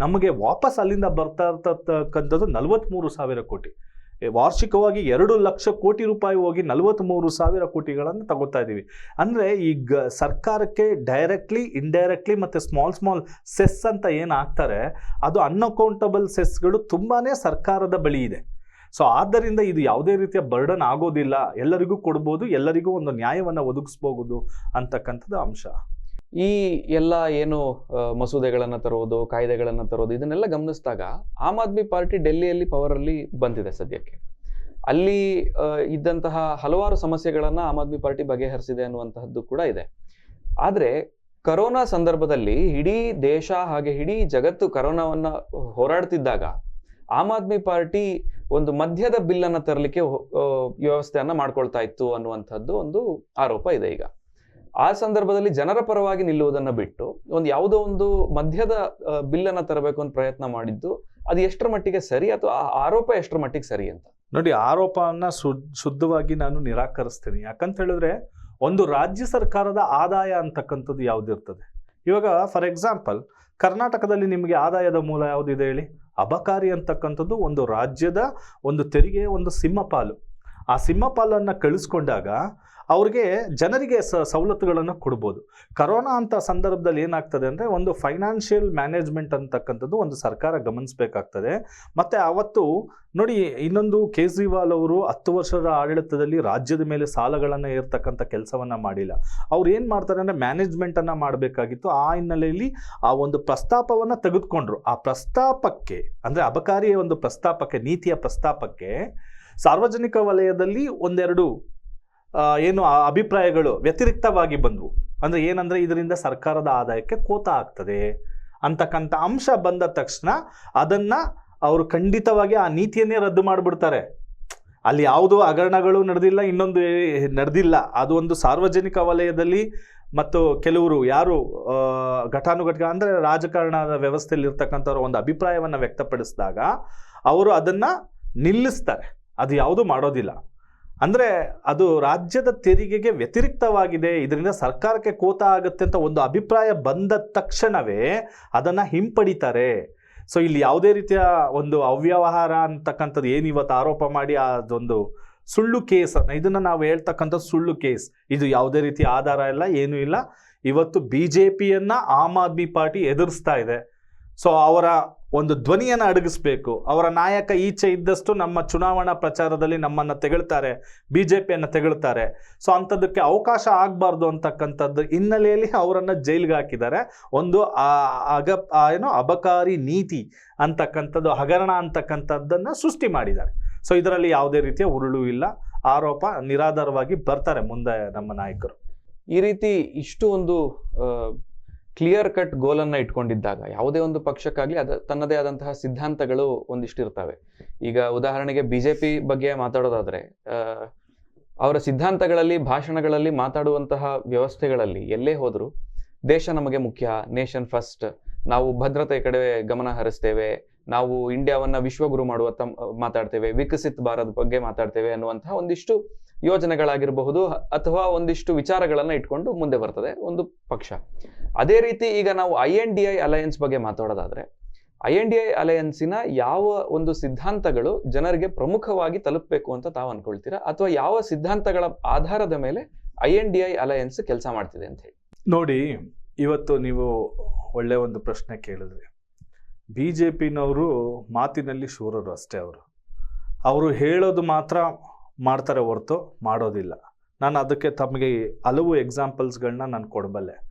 ನಮಗೆ ವಾಪಸ್ ಅಲ್ಲಿಂದ ಬರ್ತಾ ಇರ್ತಕ್ಕಂಥದ್ದು ನಲವತ್ತ್ಮೂರು ಸಾವಿರ ಕೋಟಿ. ವಾರ್ಷಿಕವಾಗಿ ಎರಡು ಲಕ್ಷ ಕೋಟಿ ರೂಪಾಯಿ ಹೋಗಿ ನಲವತ್ತ್ಮೂರು ಸಾವಿರ ಕೋಟಿಗಳನ್ನು ತಗೋತಾ ಇದ್ದೀವಿ. ಅಂದರೆ ಈಗ ಸರ್ಕಾರಕ್ಕೆ ಡೈರೆಕ್ಟ್ಲಿ ಇಂಡೈರೆಕ್ಟ್ಲಿ ಮತ್ತು ಸ್ಮಾಲ್ ಸ್ಮಾಲ್ ಸೆಸ್ ಅಂತ ಏನು ಹಾಕ್ತಾರೆ ಅದು ಅನ್ಅಕೌಂಟಬಲ್ ಸೆಸ್ಗಳು ತುಂಬಾ ಸರ್ಕಾರದ ಬಳಿ ಇದೆ. ಸೊ ಆದ್ದರಿಂದ ಇದು ಯಾವುದೇ ರೀತಿಯ ಬರ್ಡನ್ ಆಗೋದಿಲ್ಲ. ಎಲ್ಲರಿಗೂ ಕೊಡ್ಬೋದು, ಎಲ್ಲರಿಗೂ ಒಂದು ನ್ಯಾಯವನ್ನು ಒದಗಿಸ್ಬೋದು ಅಂತಕ್ಕಂಥದ್ದು ಅಂಶ. ಈ ಎಲ್ಲ ಏನು ಮಸೂದೆಗಳನ್ನು ತರುವುದು ಕಾಯ್ದೆಗಳನ್ನ ತರೋದು, ಇದನ್ನೆಲ್ಲ ಗಮನಿಸಿದಾಗ ಆಮ್ ಆದ್ಮಿ ಪಾರ್ಟಿ ಡೆಲ್ಲಿಯಲ್ಲಿ ಪವರ್ ಅಲ್ಲಿ ಬಂದಿದೆ ಸದ್ಯಕ್ಕೆ. ಅಲ್ಲಿ ಇದ್ದಂತಹ ಹಲವಾರು ಸಮಸ್ಯೆಗಳನ್ನ ಆಮ್ ಆದ್ಮಿ ಪಾರ್ಟಿ ಬಗೆಹರಿಸಿದೆ ಅನ್ನುವಂತಹದ್ದು ಕೂಡ ಇದೆ. ಆದ್ರೆ, ಕರೋನಾ ಸಂದರ್ಭದಲ್ಲಿ ಇಡೀ ದೇಶ ಹಾಗೆ ಇಡೀ ಜಗತ್ತು ಕರೋನಾವನ್ನ ಹೋರಾಡ್ತಿದ್ದಾಗ ಆಮ್ ಆದ್ಮಿ ಪಾರ್ಟಿ ಒಂದು ಮಧ್ಯದ ಬಿಲ್ ಅನ್ನ ತರಲಿಕ್ಕೆ ವ್ಯವಸ್ಥೆಯನ್ನ ಮಾಡ್ಕೊಳ್ತಾ ಇತ್ತು ಅನ್ನುವಂಥದ್ದು ಒಂದು ಆರೋಪ ಇದೆ ಈಗ. ಆ ಸಂದರ್ಭದಲ್ಲಿ ಜನರ ಪರವಾಗಿ ನಿಲ್ಲುವುದನ್ನು ಬಿಟ್ಟು ಒಂದು ಯಾವುದೋ ಒಂದು ಮಧ್ಯದ ಬಿಲ್ಲನ್ನು ತರಬೇಕು ಅಂತ ಪ್ರಯತ್ನ ಮಾಡಿದ್ದು ಅದು ಎಷ್ಟರ ಮಟ್ಟಿಗೆ ಸರಿ ಅಥವಾ ಆ ಆರೋಪ ಎಷ್ಟರ ಮಟ್ಟಿಗೆ ಸರಿ ಅಂತ? ನೋಡಿ, ಆರೋಪವನ್ನು ಶುದ್ಧವಾಗಿ ನಾನು ನಿರಾಕರಿಸ್ತೀನಿ. ಯಾಕಂತ ಹೇಳಿದ್ರೆ ಒಂದು ರಾಜ್ಯ ಸರ್ಕಾರದ ಆದಾಯ ಅಂತಕ್ಕಂಥದ್ದು ಯಾವುದಿರ್ತದೆ ಇವಾಗ ಫಾರ್ ಎಕ್ಸಾಂಪಲ್ ಕರ್ನಾಟಕದಲ್ಲಿ ನಿಮಗೆ ಆದಾಯದ ಮೂಲ ಯಾವುದಿದೆ ಹೇಳಿ? ಅಬಕಾರಿ ಅಂತಕ್ಕಂಥದ್ದು ಒಂದು ರಾಜ್ಯದ ಒಂದು ತೆರಿಗೆ ಒಂದು ಸಿಂಹಪಾಲು. ಆ ಸಿಂಹಪಾಲನ್ನು ಕಳಿಸ್ಕೊಂಡಾಗ ಅವ್ರಿಗೆ ಜನರಿಗೆ ಸ ಸವಲತ್ತುಗಳನ್ನು ಕೊಡ್ಬೋದು. ಕರೋನಾ ಅಂತ ಸಂದರ್ಭದಲ್ಲಿ ಏನಾಗ್ತದೆ ಅಂದರೆ ಒಂದು ಫೈನಾನ್ಷಿಯಲ್ ಮ್ಯಾನೇಜ್ಮೆಂಟ್ ಅಂತಕ್ಕಂಥದ್ದು ಒಂದು ಸರ್ಕಾರ ಗಮನಿಸಬೇಕಾಗ್ತದೆ. ಮತ್ತು ಅವತ್ತು ನೋಡಿ ಇನ್ನೊಂದು ಕೇಜ್ರಿವಾಲ್ ಅವರು ಹತ್ತು ವರ್ಷದ ಆಡಳಿತದಲ್ಲಿ ರಾಜ್ಯದ ಮೇಲೆ ಸಾಲಗಳನ್ನು ಏರ್ತಕ್ಕಂಥ ಕೆಲಸವನ್ನು ಮಾಡಿಲ್ಲ. ಅವ್ರು ಏನು ಮಾಡ್ತಾರೆ ಅಂದರೆ ಮ್ಯಾನೇಜ್ಮೆಂಟನ್ನು ಮಾಡಬೇಕಾಗಿತ್ತು. ಆ ಹಿನ್ನೆಲೆಯಲ್ಲಿ ಆ ಒಂದು ಪ್ರಸ್ತಾಪವನ್ನು ತೆಗೆದುಕೊಂಡ್ರು. ಆ ಪ್ರಸ್ತಾಪಕ್ಕೆ ಅಂದರೆ ಅಬಕಾರಿಯ ಒಂದು ಪ್ರಸ್ತಾಪಕ್ಕೆ, ನೀತಿಯ ಪ್ರಸ್ತಾಪಕ್ಕೆ ಸಾರ್ವಜನಿಕ ವಲಯದಲ್ಲಿ ಒಂದೆರಡು ಏನು ಅಭಿಪ್ರಾಯಗಳು ವ್ಯತಿರಿಕ್ತವಾಗಿ ಬಂದವು. ಅಂದರೆ ಏನಂದರೆ ಇದರಿಂದ ಸರ್ಕಾರದ ಆದಾಯಕ್ಕೆ ಕೋತ ಆಗ್ತದೆ ಅಂತಕ್ಕಂಥ ಅಂಶ ಬಂದ ತಕ್ಷಣ ಅದನ್ನು ಅವರು ಖಂಡಿತವಾಗಿ ಆ ನೀತಿಯನ್ನೇ ರದ್ದು ಮಾಡಿಬಿಡ್ತಾರೆ. ಅಲ್ಲಿ ಯಾವುದೋ ಹಗರಣಗಳು ನಡೆದಿಲ್ಲ, ಇನ್ನೊಂದು ನಡೆದಿಲ್ಲ. ಅದು ಒಂದು ಸಾರ್ವಜನಿಕ ವಲಯದಲ್ಲಿ ಮತ್ತು ಕೆಲವರು ಯಾರು ಘಟಾನುಘಟಿಕ ಅಂದರೆ ರಾಜಕಾರಣದ ವ್ಯವಸ್ಥೆಯಲ್ಲಿ ಇರ್ತಕ್ಕಂಥವ್ರು ಒಂದು ಅಭಿಪ್ರಾಯವನ್ನು ವ್ಯಕ್ತಪಡಿಸಿದಾಗ ಅವರು ಅದನ್ನು ನಿಲ್ಲಿಸ್ತಾರೆ. ಅದು ಯಾವುದೂ ಮಾಡೋದಿಲ್ಲ. ಅಂದರೆ ಅದು ರಾಜ್ಯದ ತೆರಿಗೆಗೆ ವ್ಯತಿರಿಕ್ತವಾಗಿದೆ, ಇದರಿಂದ ಸರ್ಕಾರಕ್ಕೆ ಕೋತ ಆಗುತ್ತೆ ಅಂತ ಒಂದು ಅಭಿಪ್ರಾಯ ಬಂದ ತಕ್ಷಣವೇ ಅದನ್ನು ಹಿಂಪಡಿತಾರೆ. ಸೊ ಇಲ್ಲಿ ಯಾವುದೇ ರೀತಿಯ ಒಂದು ಅವ್ಯವಹಾರ ಅಂತಕ್ಕಂಥದ್ದು ಏನು ಇವತ್ತು ಆರೋಪ ಮಾಡಿ ಅದೊಂದು ಸುಳ್ಳು ಕೇಸ್ ಇದನ್ನು ನಾವು ಹೇಳ್ತಕ್ಕಂಥ ಸುಳ್ಳು ಕೇಸ್. ಇದು ಯಾವುದೇ ರೀತಿಯ ಆಧಾರ ಇಲ್ಲ, ಏನೂ ಇಲ್ಲ. ಇವತ್ತು ಬಿ ಜೆ ಪಿಯನ್ನು ಆಮ್ ಆದ್ಮಿ ಪಾರ್ಟಿ ಎದುರಿಸ್ತಾ ಇದೆ. ಸೊ ಅವರ ಒಂದು ಧ್ವನಿಯನ್ನು ಅಡಗಿಸ್ಬೇಕು. ಅವರ ನಾಯಕ ಈಚೆ ಇದ್ದಷ್ಟು ನಮ್ಮ ಚುನಾವಣಾ ಪ್ರಚಾರದಲ್ಲಿ ನಮ್ಮನ್ನು ತೆಗಳ್ತಾರೆ ಬಿ ಜೆ ಪಿಯನ್ನು ತೆಗಳ್ತಾರೆ. ಸೊ ಅಂಥದ್ದಕ್ಕೆ ಅವಕಾಶ ಆಗಬಾರ್ದು ಅಂತಕ್ಕಂಥದ್ದು ಹಿನ್ನೆಲೆಯಲ್ಲಿ ಅವರನ್ನು ಜೈಲಿಗೆ ಹಾಕಿದ್ದಾರೆ. ಒಂದು ಅಗ ಏನು ಅಬಕಾರಿ ನೀತಿ ಅಂತಕ್ಕಂಥದ್ದು, ಹಗರಣ ಅಂತಕ್ಕಂಥದ್ದನ್ನು ಸೃಷ್ಟಿ ಮಾಡಿದ್ದಾರೆ. ಸೊ ಇದರಲ್ಲಿ ಯಾವುದೇ ರೀತಿಯ ಉರುಳು ಇಲ್ಲ. ಆರೋಪ ನಿರಾಧಾರವಾಗಿ ಬರ್ತಾರೆ ಮುಂದೆ ನಮ್ಮ ನಾಯಕರು. ಈ ರೀತಿ ಇಷ್ಟು ಒಂದು ಕ್ಲಿಯರ್ ಕಟ್ ಗೋಲನ್ನ ಇಟ್ಕೊಂಡಿದ್ದಾಗ, ಯಾವುದೇ ಒಂದು ಪಕ್ಷಕ್ಕಾಗ್ಲಿ ಅದ, ತನ್ನದೇ ಆದಂತಹ ಸಿದ್ಧಾಂತಗಳು ಒಂದಿಷ್ಟು ಇರ್ತವೆ ಈಗ ಉದಾಹರಣೆಗೆ ಬಿಜೆಪಿ ಬಗ್ಗೆ ಮಾತಾಡೋದಾದ್ರೆ ಅವರ ಸಿದ್ಧಾಂತಗಳಲ್ಲಿ, ಭಾಷಣಗಳಲ್ಲಿ ಮಾತಾಡುವಂತಹ ವ್ಯವಸ್ಥೆಗಳಲ್ಲಿ ಎಲ್ಲೇ ಹೋದರೂ ದೇಶ ನಮಗೆ ಮುಖ್ಯ ನೇಷನ್ ಫಸ್ಟ್ ನಾವು ಭದ್ರತೆ ಕಡೆ ಗಮನ ಹರಿಸ್ತೇವೆ, ನಾವು ಇಂಡಿಯಾವನ್ನ ವಿಶ್ವಗುರು ಮಾಡುವ ಮಾತಾಡ್ತೇವೆ, ವಿಕಸಿತ ಭಾರತ ಬಗ್ಗೆ ಮಾತಾಡ್ತೇವೆ ಅನ್ನುವಂತಹ ಒಂದಿಷ್ಟು ಯೋಜನೆಗಳಾಗಿರಬಹುದು ಅಥವಾ ಒಂದಿಷ್ಟು ವಿಚಾರಗಳನ್ನು ಇಟ್ಕೊಂಡು ಮುಂದೆ ಬರ್ತದೆ ಒಂದು ಪಕ್ಷ. ಅದೇ ರೀತಿ ಈಗ ನಾವು I N D I alliance ಬಗ್ಗೆ ಮಾತಾಡೋದಾದ್ರೆ, ಐ ಎನ್ ಡಿ ಐ ಅಲಯನ್ಸಿನ ಯಾವ ಒಂದು ಸಿದ್ಧಾಂತಗಳು ಜನರಿಗೆ ಪ್ರಮುಖವಾಗಿ ತಲುಪಬೇಕು ಅಂತ ತಾವು ಅನ್ಕೊಳ್ತೀರಾ? ಅಥವಾ ಯಾವ ಸಿದ್ಧಾಂತಗಳ ಆಧಾರದ ಮೇಲೆ I N D I alliance ಕೆಲಸ ಮಾಡ್ತಿದೆ ಅಂತ ಹೇಳಿ. ನೋಡಿ, ಇವತ್ತು ನೀವು ಒಳ್ಳೆ ಒಂದು ಪ್ರಶ್ನೆ ಕೇಳಿದ್ರಿ. ಬಿ ಜೆ ಪಿನವರು ಮಾತಿನಲ್ಲಿ ಶೂರರು ಅಷ್ಟೇ ಅವರು. ಅವರು ಹೇಳೋದು ಮಾತ್ರ ಮಾಡ್ತಾರೆ ಹೊರತು ಮಾಡೋದಿಲ್ಲ. ನಾನು ಅದಕ್ಕೆ ತಮಗೆ ಹಲವು ಎಕ್ಸಾಂಪಲ್ಸ್ಗಳನ್ನ ನಾನು ಕೊಡಬಲ್ಲೆ.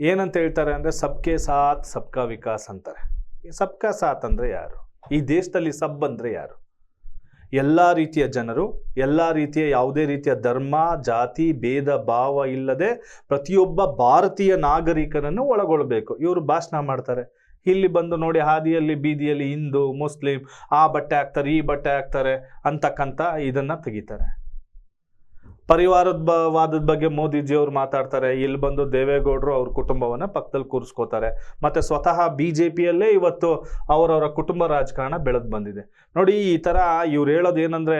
ಏನಂತ ಹೇಳ್ತಾರೆ ಅಂದರೆ, ಸಬ್ಕೆ ಸಾಥ್, ಸಬ್ಕಾ ವಿಕಾಸ್ ಅಂತಾರೆ. ಸಬ್ಕಾ ಸಾಥ್ ಅಂದರೆ ಯಾರು? ಈ ದೇಶದಲ್ಲಿ ಸಬ್ ಅಂದರೆ ಯಾರು? ಎಲ್ಲ ರೀತಿಯ ಜನರು, ಎಲ್ಲ ರೀತಿಯ ಯಾವುದೇ ರೀತಿಯ ಧರ್ಮ, ಜಾತಿ, ಭೇದ, ಭಾವ ಇಲ್ಲದೆ ಪ್ರತಿಯೊಬ್ಬ ಭಾರತೀಯ ನಾಗರಿಕನನ್ನು ಒಳಗೊಳ್ಬೇಕು. ಇವರು ಭಾಷಣ ಮಾಡ್ತಾರೆ. ಇಲ್ಲಿ ಬಂದು ನೋಡಿ ಹಾದಿಯಲ್ಲಿ, ಬೀದಿಯಲ್ಲಿ ಹಿಂದೂ, ಮುಸ್ಲಿಂ, ಆ ಬಟ್ಟೆ ಹಾಕ್ತಾರೆ, ಈ ಬಟ್ಟೆ ಹಾಕ್ತಾರೆ ಅಂತಕ್ಕಂಥ ಇದನ್ನ ತೆಗಿತಾರೆ. ಪರಿವಾರದ ಬ ವಾದದ ಬಗ್ಗೆ ಮೋದಿಜಿಯವರು ಮಾತಾಡ್ತಾರೆ. ಇಲ್ಲಿ ಬಂದು ದೇವೇಗೌಡರು ಅವ್ರ ಕುಟುಂಬವನ್ನ ಪಕ್ಕದಲ್ಲಿ ಕೂರಿಸ್ಕೋತಾರೆ. ಮತ್ತೆ ಸ್ವತಃ ಬಿ ಜೆ ಪಿಯಲ್ಲೇ ಇವತ್ತು ಅವರವರ ಕುಟುಂಬ ರಾಜಕಾರಣ ಬೆಳೆದು ಬಂದಿದೆ. ನೋಡಿ, ಈ ಥರ ಇವ್ರು ಹೇಳೋದು ಏನಂದ್ರೆ,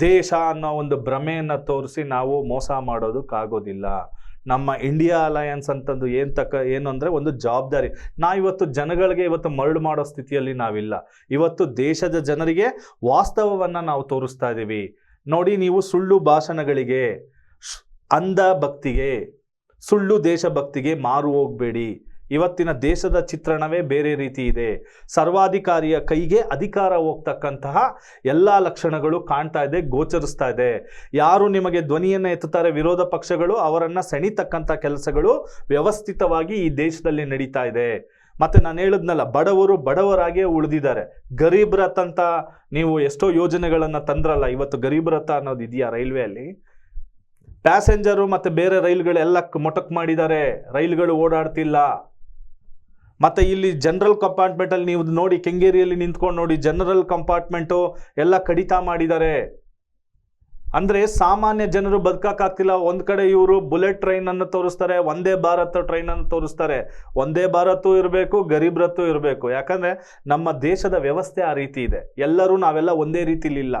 ದೇಶ ಅನ್ನೋ ಒಂದು ಭ್ರಮೆಯನ್ನು ತೋರಿಸಿ ನಾವು ಮೋಸ ಮಾಡೋದಕ್ಕಾಗೋದಿಲ್ಲ. ನಮ್ಮ ಇಂಡಿಯಾ ಅಲಯನ್ಸ್ ಅಂತಂದು ಏನು ತಕ್ಕ ಏನು ಅಂದರೆ ಒಂದು ಜವಾಬ್ದಾರಿ. ನಾ ಇವತ್ತು ಜನಗಳಿಗೆ ಇವತ್ತು ಮರಳು ಮಾಡೋ ಸ್ಥಿತಿಯಲ್ಲಿ ನಾವಿಲ್ಲ. ಇವತ್ತು ದೇಶದ ಜನರಿಗೆ ವಾಸ್ತವವನ್ನು ನಾವು ತೋರಿಸ್ತಾ ಇದ್ದೀವಿ ನೋಡಿ ನೀವು ಸುಳ್ಳು ಭಾಷಣಗಳಿಗೆ ಅಂಧ ಭಕ್ತಿಗೆ, ಸುಳ್ಳು ದೇಶಭಕ್ತಿಗೆ ಮಾರು ಹೋಗಬೇಡಿ. ಇವತ್ತಿನ ದೇಶದ ಚಿತ್ರಣವೇ ಬೇರೆ ರೀತಿ ಇದೆ. ಸರ್ವಾಧಿಕಾರಿಯ ಕೈಗೆ ಅಧಿಕಾರ ಹೋಗ್ತಕ್ಕಂತಹ ಎಲ್ಲ ಲಕ್ಷಣಗಳು ಕಾಣ್ತಾ ಇದೆ, ಗೋಚರಿಸ್ತಾ ಇದೆ. ಯಾರು ನಿಮಗೆ ಧ್ವನಿಯನ್ನು ಎತ್ತುತ್ತಾರೆ, ವಿರೋಧ ಪಕ್ಷಗಳು ಅವರನ್ನು ಸೆಣಿತಕ್ಕಂಥ ಕೆಲಸಗಳು ವ್ಯವಸ್ಥಿತವಾಗಿ ಈ ದೇಶದಲ್ಲಿ ನಡೀತಾ ಇದೆ. ಮತ್ತೆ ನಾನು ಹೇಳಿದ್ನಲ್ಲ, ಬಡವರು ಬಡವರಾಗೇ ಉಳಿದಿದ್ದಾರೆ. ಗರೀಬ್ ರಥ್ ಅಂತ ನೀವು ಎಷ್ಟೋ ಯೋಜನೆಗಳನ್ನ ತಂದ್ರಲ್ಲ, ಇವತ್ತು ಗರೀಬ್ ರಥ ಅನ್ನೋದು ಇದೆಯಾ ರೈಲ್ವೆಯಲ್ಲಿ? ಪ್ಯಾಸೆಂಜರು ಮತ್ತೆ ಬೇರೆ ರೈಲ್ಗಳೆಲ್ಲ ಮೊಟಕ್ ಮಾಡಿದ್ದಾರೆ. ರೈಲ್ಗಳು ಓಡಾಡ್ತಿಲ್ಲ. ಮತ್ತೆ ಇಲ್ಲಿ ಜನರಲ್ ಕಂಪಾರ್ಟ್ಮೆಂಟಲ್ಲಿ ನೀವು ನೋಡಿ ಕೆಂಗೇರಿಯಲ್ಲಿ ನಿಂತ್ಕೊಂಡು ನೋಡಿ ಜನರಲ್ ಕಂಪಾರ್ಟ್ಮೆಂಟು ಎಲ್ಲ ಕಡಿತ ಮಾಡಿದ್ದಾರೆ. ಅಂದ್ರೆ ಸಾಮಾನ್ಯ ಜನರು ಬದುಕಕ್ಕಾಗ್ತಿಲ್ಲ. ಒಂದು ಕಡೆ ಇವರು ಬುಲೆಟ್ ಟ್ರೈನನ್ನು ತೋರಿಸ್ತಾರೆ, ಒಂದೇ ಭಾರತ್ ಟ್ರೈನನ್ನು ತೋರಿಸ್ತಾರೆ. ಒಂದೇ ಭಾರತು ಇರಬೇಕು, ಗರೀಬ್ ರಥೂ ಇರಬೇಕು. ಯಾಕಂದ್ರೆ ನಮ್ಮ ದೇಶದ ವ್ಯವಸ್ಥೆ ಆ ರೀತಿ ಇದೆ. ಎಲ್ಲರೂ ನಾವೆಲ್ಲ ಒಂದೇ ರೀತಿಲಿಲ್ಲ.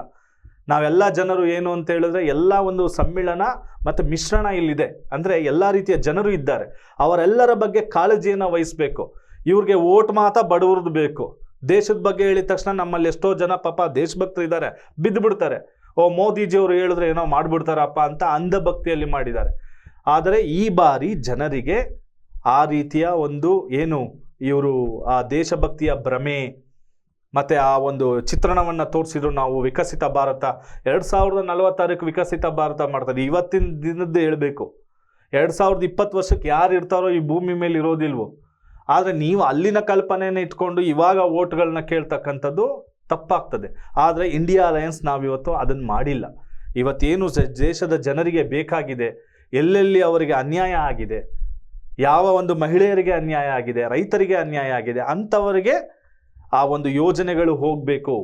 ನಾವೆಲ್ಲ ಜನರು ಏನು ಅಂತ ಹೇಳಿದ್ರೆ ಎಲ್ಲ ಒಂದು ಸಮ್ಮಿಳನ ಮತ್ತು ಮಿಶ್ರಣ ಇಲ್ಲಿದೆ. ಅಂದರೆ ಎಲ್ಲ ರೀತಿಯ ಜನರು ಇದ್ದಾರೆ. ಅವರೆಲ್ಲರ ಬಗ್ಗೆ ಕಾಳಜಿಯನ್ನು ವಹಿಸಬೇಕು. ಇವ್ರಿಗೆ ಓಟ್ ಮಾತ್ರ ಬಡವ್ರದ್ದು ಬೇಕು. ದೇಶದ ಬಗ್ಗೆ ಹೇಳಿದ ತಕ್ಷಣ ನಮ್ಮಲ್ಲಿ ಎಷ್ಟೋ ಜನ ಪಾಪ ದೇಶಭಕ್ತರು ಇದ್ದಾರೆ ಬಿದ್ದು ಬಿಡ್ತಾರೆ ಓ, ಮೋದಿಜಿಯವರು ಹೇಳಿದ್ರೆ ಏನೋ ಮಾಡಿಬಿಡ್ತಾರಪ್ಪ ಅಂತ ಅಂಧಭಕ್ತಿಯಲ್ಲಿ ಮಾಡಿದ್ದಾರೆ. ಆದರೆ ಈ ಬಾರಿ ಜನರಿಗೆ ಆ ರೀತಿಯ ಒಂದು ಏನು ಇವರು ಆ ದೇಶಭಕ್ತಿಯ ಭ್ರಮೆ ಮತ್ತು ಆ ಒಂದು ಚಿತ್ರಣವನ್ನು ತೋರಿಸಿದ್ರು ನಾವು ವಿಕಸಿತ ಭಾರತ. ಎರಡು ಸಾವಿರದ ನಲವತ್ತಾರಕ್ಕೆ ವಿಕಸಿತ ಭಾರತ ಮಾಡ್ತಾರೆ. ಇವತ್ತಿನ ದಿನದ್ದು ಹೇಳಬೇಕು. ಎರಡು ಸಾವಿರದ ಇಪ್ಪತ್ತು ವರ್ಷಕ್ಕೆ ಯಾರು ಇರ್ತಾರೋ ಈ ಭೂಮಿ ಮೇಲೆ ಇರೋದಿಲ್ವೋ ಆದರೆ ನೀವು ಅಲ್ಲಿನ ಕಲ್ಪನೆಯನ್ನ ಇಟ್ಕೊಂಡು ಇವಾಗ ಓಟ್ಗಳನ್ನ ಕೇಳ್ತಕ್ಕಂಥದ್ದು ತಪ್ಪಾಗ್ತದೆ. ಆದರೆ ಇಂಡಿಯಾ ಅಲಯನ್ಸ್ ನಾವಿವತ್ತು ಅದನ್ನು ಮಾಡಿಲ್ಲ. ಇವತ್ತೇನು ದೇಶದ ಜನರಿಗೆ ಬೇಕಾಗಿದೆ, ಎಲ್ಲೆಲ್ಲಿ ಅವರಿಗೆ ಅನ್ಯಾಯ ಆಗಿದೆ, ಯಾವ ಒಂದು ಮಹಿಳೆಯರಿಗೆ ಅನ್ಯಾಯ ಆಗಿದೆ, ರೈತರಿಗೆ ಅನ್ಯಾಯ ಆಗಿದೆ, ಅಂಥವರಿಗೆ ಆ ಒಂದು ಯೋಜನೆಗಳು ಹೋಗಬೇಕು,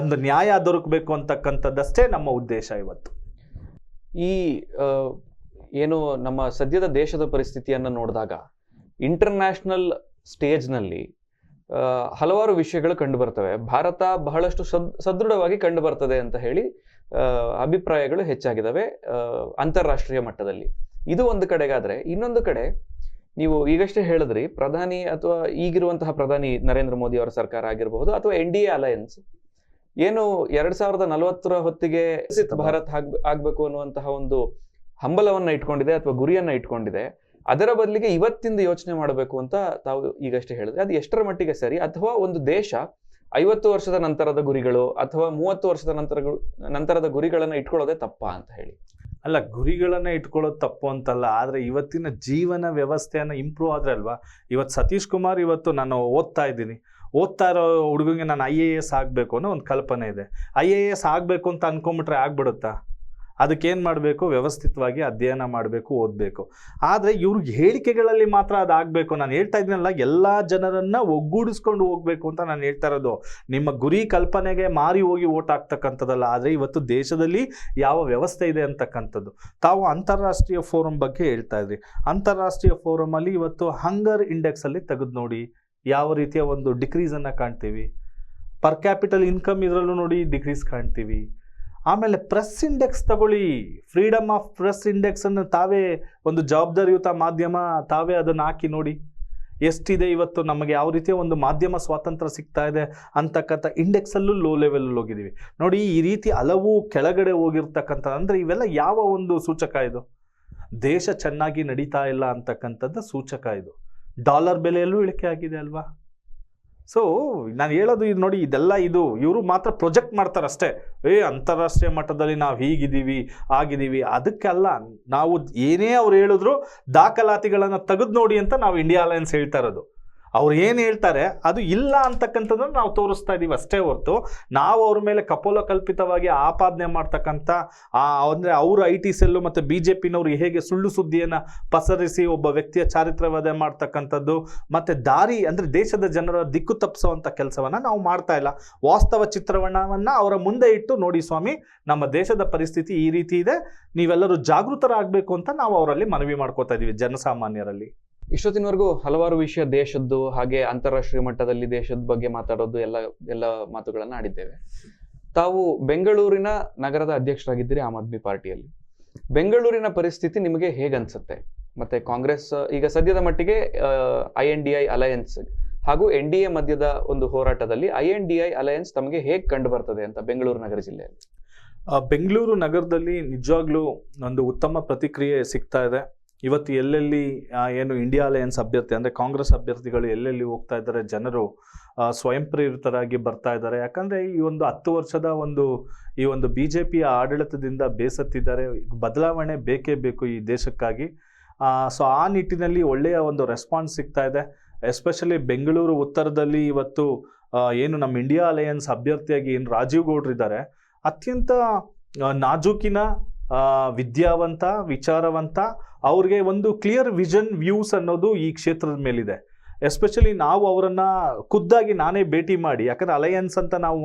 ಒಂದು ನ್ಯಾಯ ದೊರಕಬೇಕು ಅಂತಕ್ಕಂಥದ್ದಷ್ಟೇ ನಮ್ಮ ಉದ್ದೇಶ ಇವತ್ತು. ಈ ಏನು ನಮ್ಮ ಸದ್ಯದ ದೇಶದ ಪರಿಸ್ಥಿತಿಯನ್ನು ನೋಡಿದಾಗ ಇಂಟರ್ನ್ಯಾಷನಲ್ ಸ್ಟೇಜ್ನಲ್ಲಿ ಹಲವಾರು ವಿಷಯಗಳು ಕಂಡು ಬರ್ತವೆ ಭಾರತ ಬಹಳಷ್ಟು ಸದ್ ಸದೃಢವಾಗಿ ಕಂಡು ಬರ್ತದೆ ಅಂತ ಹೇಳಿ ಅಭಿಪ್ರಾಯಗಳು ಹೆಚ್ಚಾಗಿದ್ದಾವೆ ಅಂತಾರಾಷ್ಟ್ರೀಯ ಮಟ್ಟದಲ್ಲಿ. ಇದು ಒಂದು ಕಡೆಗಾದ್ರೆ ಇನ್ನೊಂದು ಕಡೆ ನೀವು ಈಗಷ್ಟೇ ಹೇಳಿದ್ರಿ ಪ್ರಧಾನಿ ಅಥವಾ ಈಗಿರುವಂತಹ ಪ್ರಧಾನಿ ನರೇಂದ್ರ ಮೋದಿ ಅವರ ಸರ್ಕಾರ ಆಗಿರಬಹುದು ಅಥವಾ ಎನ್ ಡಿ ಎ ಅಲಯನ್ಸ್ ಏನು ಎರಡ್ ಸಾವಿರದ ನಲವತ್ತರ ಹೊತ್ತಿಗೆ ಭಾರತ್ ಆಗ್ ಆಗ್ಬೇಕು ಅನ್ನುವಂತಹ ಒಂದು ಹಂಬಲವನ್ನ ಇಟ್ಕೊಂಡಿದೆ ಅಥವಾ ಗುರಿಯನ್ನ ಇಟ್ಕೊಂಡಿದೆ. ಅದರ ಬದಲಿಗೆ ಇವತ್ತಿಂದ ಯೋಚನೆ ಮಾಡಬೇಕು ಅಂತ ತಾವು ಈಗಷ್ಟೇ ಹೇಳಿದ್ರೆ, ಅದು ಎಷ್ಟರ ಮಟ್ಟಿಗೆ ಸರಿ? ಅಥವಾ ಒಂದು ದೇಶ ಐವತ್ತು ವರ್ಷದ ನಂತರದ ಗುರಿಗಳು ಅಥವಾ ಮೂವತ್ತು ವರ್ಷದ ನಂತರ ನಂತರದ ಗುರಿಗಳನ್ನ ಇಟ್ಕೊಳ್ಳೋದೇ ತಪ್ಪಾ ಅಂತ ಹೇಳಿ. ಅಲ್ಲ, ಗುರಿಗಳನ್ನ ಇಟ್ಕೊಳ್ಳೋದು ತಪ್ಪು ಅಂತಲ್ಲ, ಆದರೆ ಇವತ್ತಿನ ಜೀವನ ವ್ಯವಸ್ಥೆಯನ್ನು ಇಂಪ್ರೂವ್ ಆದ್ರೆ ಅಲ್ವಾ? ಇವತ್ತು ಸತೀಶ್ ಕುಮಾರ್ ಇವತ್ತು ನಾನು ಓದ್ತಾ ಇದ್ದೀನಿ. ಓದ್ತಾ ಇರೋ ಹುಡುಗಂಗೆ ನಾನು ಐ ಎ ಎಸ್ ಆಗಬೇಕು ಅನ್ನೋ ಒಂದು ಕಲ್ಪನೆ ಇದೆ. ಐ ಎ ಎಸ್ ಆಗಬೇಕು ಅಂತ ಅನ್ಕೊಂಬಿಟ್ರೆ ಆಗ್ಬಿಡುತ್ತಾ? ಅದಕ್ಕೇನು ಮಾಡಬೇಕು? ವ್ಯವಸ್ಥಿತವಾಗಿ ಅಧ್ಯಯನ ಮಾಡಬೇಕು, ಓದಬೇಕು. ಆದರೆ ಇವ್ರಿಗೆ ಹೇಳಿಕೆಗಳಲ್ಲಿ ಮಾತ್ರ ಅದಾಗಬೇಕು. ನಾನು ಹೇಳ್ತಾ ಇದ್ದೀನಲ್ಲ ಎಲ್ಲ ಜನರನ್ನು ಒಗ್ಗೂಡಿಸ್ಕೊಂಡು ಹೋಗಬೇಕು ಅಂತ ನಾನು ಹೇಳ್ತಾ ಇರೋದು. ನಿಮ್ಮ ಗುರಿ ಕಲ್ಪನೆಗೆ ಮಾರಿ ಹೋಗಿ ಓಟ್ ಹಾಕ್ತಕ್ಕಂಥದ್ದಲ್ಲ, ಆದರೆ ಇವತ್ತು ದೇಶದಲ್ಲಿ ಯಾವ ವ್ಯವಸ್ಥೆ ಇದೆ ಅಂತಕ್ಕಂಥದ್ದು. ತಾವು ಅಂತಾರಾಷ್ಟ್ರೀಯ ಫೋರಂ ಬಗ್ಗೆ ಹೇಳ್ತಾ ಇದ್ರಿ. ಅಂತಾರಾಷ್ಟ್ರೀಯ ಫೋರಮಲ್ಲಿ ಇವತ್ತು ಹಂಗರ್ ಇಂಡೆಕ್ಸಲ್ಲಿ ತೆಗೆದು ನೋಡಿ, ಯಾವ ರೀತಿಯ ಒಂದು ಡಿಕ್ರೀಸನ್ನು ಕಾಣ್ತೀವಿ? ಪರ್ ಕ್ಯಾಪಿಟಲ್ ಇನ್ಕಮ್ ಇದರಲ್ಲೂ ನೋಡಿ ಡಿಕ್ರೀಸ್ ಕಾಣ್ತೀವಿ. ಆಮೇಲೆ ಪ್ರೆಸ್ ಇಂಡೆಕ್ಸ್ ತಗೊಳ್ಳಿ. ಫ್ರೀಡಮ್ ಆಫ್ ಪ್ರೆಸ್ ಇಂಡೆಕ್ಸನ್ನು ತಾವೇ ಒಂದು ಜವಾಬ್ದಾರಿಯುತ ಮಾಧ್ಯಮ ತಾವೇ ಅದನ್ನು ಹಾಕಿ ನೋಡಿ. ಎಷ್ಟಿದೆ ಇವತ್ತು ನಮಗೆ ಯಾವ ರೀತಿಯ ಒಂದು ಮಾಧ್ಯಮ ಸ್ವಾತಂತ್ರ್ಯ ಸಿಗ್ತಾ ಇದೆ ಅಂತಕ್ಕಂಥ ಇಂಡೆಕ್ಸಲ್ಲೂ ಲೋ ಲೆವೆಲಲ್ಲಿ ಹೋಗಿದ್ದೀವಿ. ನೋಡಿ ಈ ರೀತಿ ಹಲವು ಕೆಳಗಡೆ ಹೋಗಿರ್ತಕ್ಕಂಥ ಅಂದರೆ ಇವೆಲ್ಲ ಯಾವ ಒಂದು ಸೂಚಕ ಇದು? ದೇಶ ಚೆನ್ನಾಗಿ ನಡೀತಾ ಇಲ್ಲ ಅಂತಕ್ಕಂಥದ್ದು ಸೂಚಕ ಇದು. ಡಾಲರ್ ಬೆಲೆಯಲ್ಲೂ ಇಳಿಕೆ ಆಗಿದೆ ಅಲ್ವಾ? ಸೊ ನಾನು ಹೇಳೋದು ಇದು ನೋಡಿ, ಇದೆಲ್ಲ ಇದು, ಇವರು ಮಾತ್ರ ಪ್ರೊಜೆಕ್ಟ್ ಮಾಡ್ತಾರೆ ಅಷ್ಟೇ ಏ, ಅಂತಾರಾಷ್ಟ್ರೀಯ ಮಟ್ಟದಲ್ಲಿ ನಾವು ಹೀಗಿದ್ದೀವಿ, ಆಗಿದ್ದೀವಿ, ಅದಕ್ಕೆಲ್ಲ ನಾವು ಏನೇ ಅವ್ರು ಹೇಳಿದ್ರು, ದಾಖಲಾತಿಗಳನ್ನು ತೆಗೆದು ನೋಡಿ ಅಂತ ನಾವು ಇಂಡಿಯಾ ಅಲಯನ್ಸ್ ಹೇಳ್ತಾ ಇರೋದು. ಅವ್ರು ಏನು ಹೇಳ್ತಾರೆ? ಅದು ಇಲ್ಲ ಅಂತಕ್ಕಂಥದ್ದನ್ನು ನಾವು ತೋರಿಸ್ತಾ ಇದ್ದೀವಿ ಅಷ್ಟೇ ಹೊರತು. ನಾವು ಅವ್ರ ಮೇಲೆ ಕಪೋಲಕಲ್ಪಿತವಾಗಿ ಆಪಾದನೆ ಮಾಡ್ತಕ್ಕಂಥ ಅಂದರೆ ಅವರು ಐ ಟಿ ಸೆಲ್ಲು ಮತ್ತು ಬಿ ಜೆ ಪಿನವರು ಹೇಗೆ ಸುಳ್ಳು ಸುದ್ದಿಯನ್ನು ಪಸರಿಸಿ ಒಬ್ಬ ವ್ಯಕ್ತಿಯ ಚಾರಿತ್ರವಾದ ಮಾಡ್ತಕ್ಕಂಥದ್ದು, ಮತ್ತು ದಾರಿ, ಅಂದರೆ ದೇಶದ ಜನರ ದಿಕ್ಕು ತಪ್ಪಿಸುವಂಥ ಕೆಲಸವನ್ನು ನಾವು ಮಾಡ್ತಾ ಇಲ್ಲ. ವಾಸ್ತವ ಚಿತ್ರಣವನ್ನು ಅವರ ಮುಂದೆ ಇಟ್ಟು, ನೋಡಿ ಸ್ವಾಮಿ, ನಮ್ಮ ದೇಶದ ಪರಿಸ್ಥಿತಿ ಈ ರೀತಿ ಇದೆ, ನೀವೆಲ್ಲರೂ ಜಾಗೃತರಾಗಬೇಕು ಅಂತ ನಾವು ಅವರಲ್ಲಿ ಮನವಿ ಮಾಡ್ಕೋತಾ ಇದ್ದೀವಿ ಜನಸಾಮಾನ್ಯರಲ್ಲಿ. ಇಷ್ಟೊತ್ತಿನವರೆಗೂ ಹಲವಾರು ವಿಷಯ ದೇಶದ್ದು ಹಾಗೆ ಅಂತಾರಾಷ್ಟ್ರೀಯ ಮಟ್ಟದಲ್ಲಿ ದೇಶದ ಬಗ್ಗೆ ಮಾತಾಡೋದು ಎಲ್ಲ ಎಲ್ಲ ಮಾತುಗಳನ್ನ ಆಡಿದ್ದೇವೆ. ತಾವು ಬೆಂಗಳೂರಿನ ನಗರದ ಅಧ್ಯಕ್ಷರಾಗಿದ್ದೀರಿ ಆಮ್ ಆದ್ಮಿ ಪಾರ್ಟಿಯಲ್ಲಿ. ಬೆಂಗಳೂರಿನ ಪರಿಸ್ಥಿತಿ ನಿಮಗೆ ಹೇಗನ್ಸುತ್ತೆ? ಮತ್ತೆ ಕಾಂಗ್ರೆಸ್, ಈಗ ಸದ್ಯದ ಮಟ್ಟಿಗೆ I N D I alliance ಹಾಗೂ ಎನ್ ಡಿ ಎ ಮಧ್ಯದ ಒಂದು ಹೋರಾಟದಲ್ಲಿ I N D I alliance ತಮಗೆ ಹೇಗೆ ಕಂಡು ಬರ್ತದೆ ಅಂತ ಬೆಂಗಳೂರು ನಗರ ಜಿಲ್ಲೆಯಲ್ಲಿ? ಬೆಂಗಳೂರು ನಗರದಲ್ಲಿ ನಿಜವಾಗ್ಲೂ ಒಂದು ಉತ್ತಮ ಪ್ರತಿಕ್ರಿಯೆ ಸಿಗ್ತಾ ಇದೆ. ಇವತ್ತು ಎಲ್ಲೆಲ್ಲಿ ಏನು ಇಂಡಿಯಾ ಅಲಯನ್ಸ್ ಅಭ್ಯರ್ಥಿ ಅಂದರೆ ಕಾಂಗ್ರೆಸ್ ಅಭ್ಯರ್ಥಿಗಳು ಎಲ್ಲೆಲ್ಲಿ ಹೋಗ್ತಾ ಇದ್ದಾರೆ, ಜನರು ಸ್ವಯಂ ಪ್ರೇರಿತರಾಗಿ ಬರ್ತಾ ಇದ್ದಾರೆ. ಯಾಕಂದರೆ ಈ ಒಂದು ಹತ್ತು ವರ್ಷದ ಒಂದು, ಈ ಒಂದು ಬಿ ಜೆ ಪಿಯ ಆಡಳಿತದಿಂದ ಬೇಸತ್ತಿದ್ದಾರೆ. ಬದಲಾವಣೆ ಬೇಕೇ ಬೇಕು ಈ ದೇಶಕ್ಕಾಗಿ. ಸೊ ಆ ನಿಟ್ಟಿನಲ್ಲಿ ಒಳ್ಳೆಯ ಒಂದು ರೆಸ್ಪಾನ್ಸ್ ಸಿಗ್ತಾ ಇದೆ. ಎಸ್ಪೆಷಲಿ ಬೆಂಗಳೂರು ಉತ್ತರದಲ್ಲಿ ಇವತ್ತು ಏನು ನಮ್ಮ ಇಂಡಿಯಾ ಅಲಯನ್ಸ್ ಅಭ್ಯರ್ಥಿಯಾಗಿ ಏನು ರಾಜೀವ್ ಗೌಡ್ರಿದ್ದಾರೆ, ಅತ್ಯಂತ ನಾಜೂಕಿನ ವಿದ್ಯಾವಂತ ವಿಚಾರವಂತ ಅವ್ರಿಗೆ ಒಂದು ಕ್ಲಿಯರ್ ವಿಷನ್ ವ್ಯೂಸ್ ಅನ್ನೋದು ಈ ಕ್ಷೇತ್ರದ ಮೇಲಿದೆ. ಎಸ್ಪೆಷಲಿ ನಾವು ಅವರನ್ನು ಖುದ್ದಾಗಿ ನಾನೇ ಭೇಟಿ ಮಾಡಿ, ಯಾಕಂದರೆ ಅಲಯನ್ಸ್ ಅಂತ ನಾವು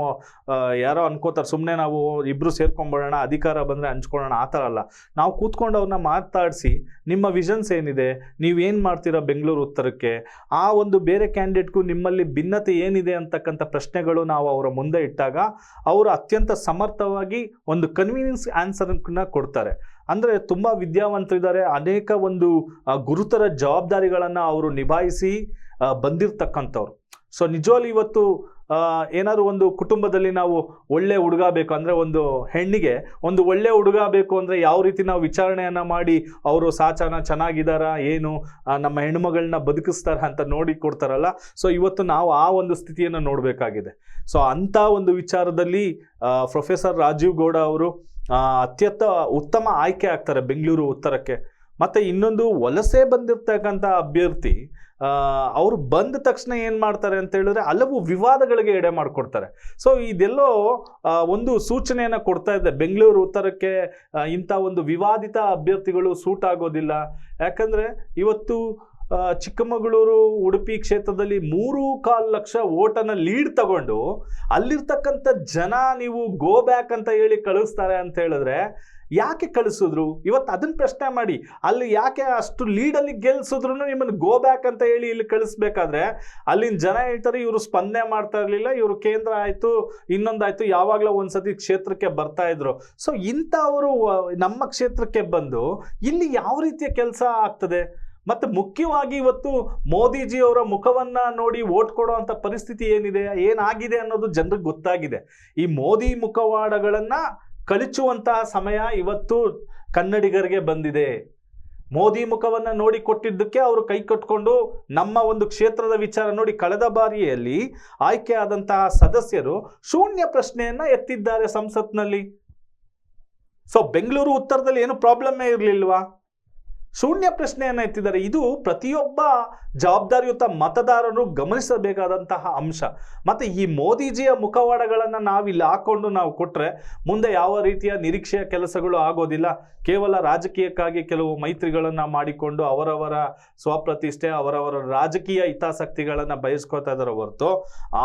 ಯಾರೋ ಅನ್ಕೋತಾರೆ ಸುಮ್ಮನೆ ನಾವು ಇಬ್ಬರು ಸೇರ್ಕೊಂಬಿಡೋಣ, ಅಧಿಕಾರ ಬಂದರೆ ಹಂಚ್ಕೊಳ್ಳೋಣ, ಆ ಥರ ಅಲ್ಲ. ನಾವು ಕೂತ್ಕೊಂಡು ಅವ್ರನ್ನ ಮಾತಾಡಿಸಿ, ನಿಮ್ಮ ವಿಷನ್ಸ್ ಏನಿದೆ, ನೀವು ಏನು ಮಾಡ್ತೀರಾ ಬೆಂಗಳೂರು ಉತ್ತರಕ್ಕೆ, ಆ ಒಂದು ಬೇರೆ ಕ್ಯಾಂಡಿಡೇಟ್ಗೂ ನಿಮ್ಮಲ್ಲಿ ಭಿನ್ನತೆ ಏನಿದೆ ಅಂತಕ್ಕಂಥ ಪ್ರಶ್ನೆಗಳು ನಾವು ಅವರ ಮುಂದೆ ಇಟ್ಟಾಗ, ಅವರು ಅತ್ಯಂತ ಸಮರ್ಥವಾಗಿ ಒಂದು ಕನ್ವೀನಿಯನ್ಸ್ ಆನ್ಸರ್ನ ಕೊಡ್ತಾರೆ. ಅಂದರೆ ತುಂಬ ವಿದ್ಯಾವಂತರಿದ್ದಾರೆ, ಅನೇಕ ಒಂದು ಗುರುತರ ಜವಾಬ್ದಾರಿಗಳನ್ನು ಅವರು ನಿಭಾಯಿಸಿ ಬಂದಿರ್ತಕ್ಕಂಥವ್ರು. ಸೊ ನಿಜವಾಗ್ಲೂ ಇವತ್ತು ಏನಾದ್ರು ಒಂದು ಕುಟುಂಬದಲ್ಲಿ ನಾವು ಒಳ್ಳೆ ಹುಡುಗ ಬೇಕು ಅಂದರೆ ಒಂದು ಹೆಣ್ಣಿಗೆ, ಒಂದು ಒಳ್ಳೆ ಹುಡುಗ ಬೇಕು ಅಂದರೆ ಯಾವ ರೀತಿ ನಾವು ವಿಚಾರಣೆಯನ್ನು ಮಾಡಿ ಅವರು ಸಾಚಾನ ಚೆನ್ನಾಗಿದ್ದಾರಾ ಏನು ನಮ್ಮ ಹೆಣ್ಮಗಳನ್ನ ಬದುಕಿಸ್ತಾರ ಅಂತ ನೋಡಿ ಕೊಡ್ತಾರಲ್ಲ. ಸೊ ಇವತ್ತು ನಾವು ಆ ಒಂದು ಸ್ಥಿತಿಯನ್ನು ನೋಡಬೇಕಾಗಿದೆ. ಸೊ ಅಂಥ ಒಂದು ವಿಚಾರದಲ್ಲಿ ಪ್ರೊಫೆಸರ್ ರಾಜೀವ್ ಗೌಡ ಅವರು ಅತ್ಯಂತ ಉತ್ತಮ ಆಯ್ಕೆ ಆಗ್ತಾರೆ ಬೆಂಗಳೂರು ಉತ್ತರಕ್ಕೆ. ಮತ್ತು ಇನ್ನೊಂದು ವಲಸೆ ಬಂದಿರ್ತಕ್ಕಂಥ ಅಭ್ಯರ್ಥಿ ಅವರು ಬಂದ ತಕ್ಷಣ ಏನು ಮಾಡ್ತಾರೆ ಅಂತ ಹೇಳಿದ್ರೆ ಹಲವು ವಿವಾದಗಳಿಗೆ ಎಡೆ ಮಾಡಿಕೊಡ್ತಾರೆ. ಸೊ ಇದೆಲ್ಲೋ ಒಂದು ಸೂಚನೆಯನ್ನು ಕೊಡ್ತಾ ಇದೆ. ಬೆಂಗಳೂರು ಉತ್ತರಕ್ಕೆ ಇಂಥ ಒಂದು ವಿವಾದಿತ ಅಭ್ಯರ್ಥಿಗಳು ಸೂಟ್ ಆಗೋದಿಲ್ಲ. ಯಾಕಂದರೆ ಇವತ್ತು ಚಿಕ್ಕಮಗಳೂರು, ಉಡುಪಿ ಕ್ಷೇತ್ರದಲ್ಲಿ ಮೂರು ಕಾಲು ಲಕ್ಷ ಓಟನ್ನು ಲೀಡ್ ತಗೊಂಡು ಅಲ್ಲಿರ್ತಕ್ಕಂಥ ಜನ ನೀವು ಗೋ ಬ್ಯಾಕ್ ಅಂತ ಹೇಳಿ ಕಳಿಸ್ತಾರೆ ಅಂತ ಹೇಳಿದ್ರೆ ಯಾಕೆ ಕಳಿಸಿದ್ರು? ಇವತ್ತು ಅದನ್ನ ಪ್ರಶ್ನೆ ಮಾಡಿ. ಅಲ್ಲಿ ಯಾಕೆ ಅಷ್ಟು ಲೀಡಲ್ಲಿ ಗೆಲ್ಸಿದ್ರು ನಿಮ್ಮನ್ನು ಗೋ ಬ್ಯಾಕ್ ಅಂತ ಹೇಳಿ ಇಲ್ಲಿ ಕಳಿಸ್ಬೇಕಾದ್ರೆ, ಅಲ್ಲಿನ ಜನ ಹೇಳ್ತಾರೆ, ಇವರು ಸ್ಪಂದನೆ ಮಾಡ್ತಾ ಇರಲಿಲ್ಲ, ಇವರು ಕೇಂದ್ರ ಆಯಿತು, ಇನ್ನೊಂದಾಯಿತು, ಯಾವಾಗಲೂ ಒಂದ್ಸತಿ ಕ್ಷೇತ್ರಕ್ಕೆ ಬರ್ತಾ ಇದ್ರು. ಸೊ ಇಂಥವರು ನಮ್ಮ ಕ್ಷೇತ್ರಕ್ಕೆ ಬಂದು ಇಲ್ಲಿ ಯಾವ ರೀತಿಯ ಕೆಲಸ ಆಗ್ತದೆ? ಮತ್ತು ಮುಖ್ಯವಾಗಿ ಇವತ್ತು ಮೋದಿಜಿ ಅವರ ಮುಖವನ್ನ ನೋಡಿ ಓಟ್ ಕೊಡೋ ಅಂತ ಪರಿಸ್ಥಿತಿ ಏನಿದೆ, ಏನಾಗಿದೆ ಅನ್ನೋದು ಜನರಿಗೆ ಗೊತ್ತಾಗಿದೆ. ಈ ಮೋದಿ ಮುಖವಾಡಗಳನ್ನ ಕಳಿಚುವಂತಹ ಸಮಯ ಇವತ್ತು ಕನ್ನಡಿಗರಿಗೆ ಬಂದಿದೆ. ಮೋದಿ ಮುಖವನ್ನ ನೋಡಿ ಕೊಟ್ಟಿದ್ದಕ್ಕೆ ಅವರು ಕೈ ಕಟ್ಕೊಂಡು ನಮ್ಮ ಒಂದು ಕ್ಷೇತ್ರದ ವಿಚಾರ ನೋಡಿ ಕಳೆದ ಬಾರಿಯಲ್ಲಿ ಆಯ್ಕೆ ಆದಂತಹ ಸದಸ್ಯರು ಶೂನ್ಯ ಪ್ರಶ್ನೆಯನ್ನ ಎತ್ತಿದ್ದಾರೆ ಸಂಸತ್ನಲ್ಲಿ. ಸೊ ಬೆಂಗಳೂರು ಉತ್ತರದಲ್ಲಿ ಏನು ಪ್ರಾಬ್ಲಮ್ಮೇ ಇರಲಿಲ್ವಾ? ಶೂನ್ಯ ಪ್ರಶ್ನೆಯನ್ನು ಎತ್ತಿದ್ದಾರೆ. ಇದು ಪ್ರತಿಯೊಬ್ಬ ಜವಾಬ್ದಾರಿಯುತ ಮತದಾರರು ಗಮನಿಸಬೇಕಾದಂತಹ ಅಂಶ. ಮತ್ತು ಈ ಮೋದಿಜಿಯ ಮುಖವಾಡಗಳನ್ನು ನಾವಿಲ್ಲಿ ಹಾಕೊಂಡು ನಾವು ಕೊಟ್ಟರೆ ಮುಂದೆ ಯಾವ ರೀತಿಯ ನಿರೀಕ್ಷೆಯ ಕೆಲಸಗಳು ಆಗೋದಿಲ್ಲ. ಕೇವಲ ರಾಜಕೀಯಕ್ಕಾಗಿ ಕೆಲವು ಮೈತ್ರಿಗಳನ್ನು ಮಾಡಿಕೊಂಡು ಅವರವರ ಸ್ವಪ್ರತಿಷ್ಠೆ, ಅವರವರ ರಾಜಕೀಯ ಹಿತಾಸಕ್ತಿಗಳನ್ನು ಬಯಸ್ಕೊತಾ ಇದ್ದಾರೆ ಹೊರತು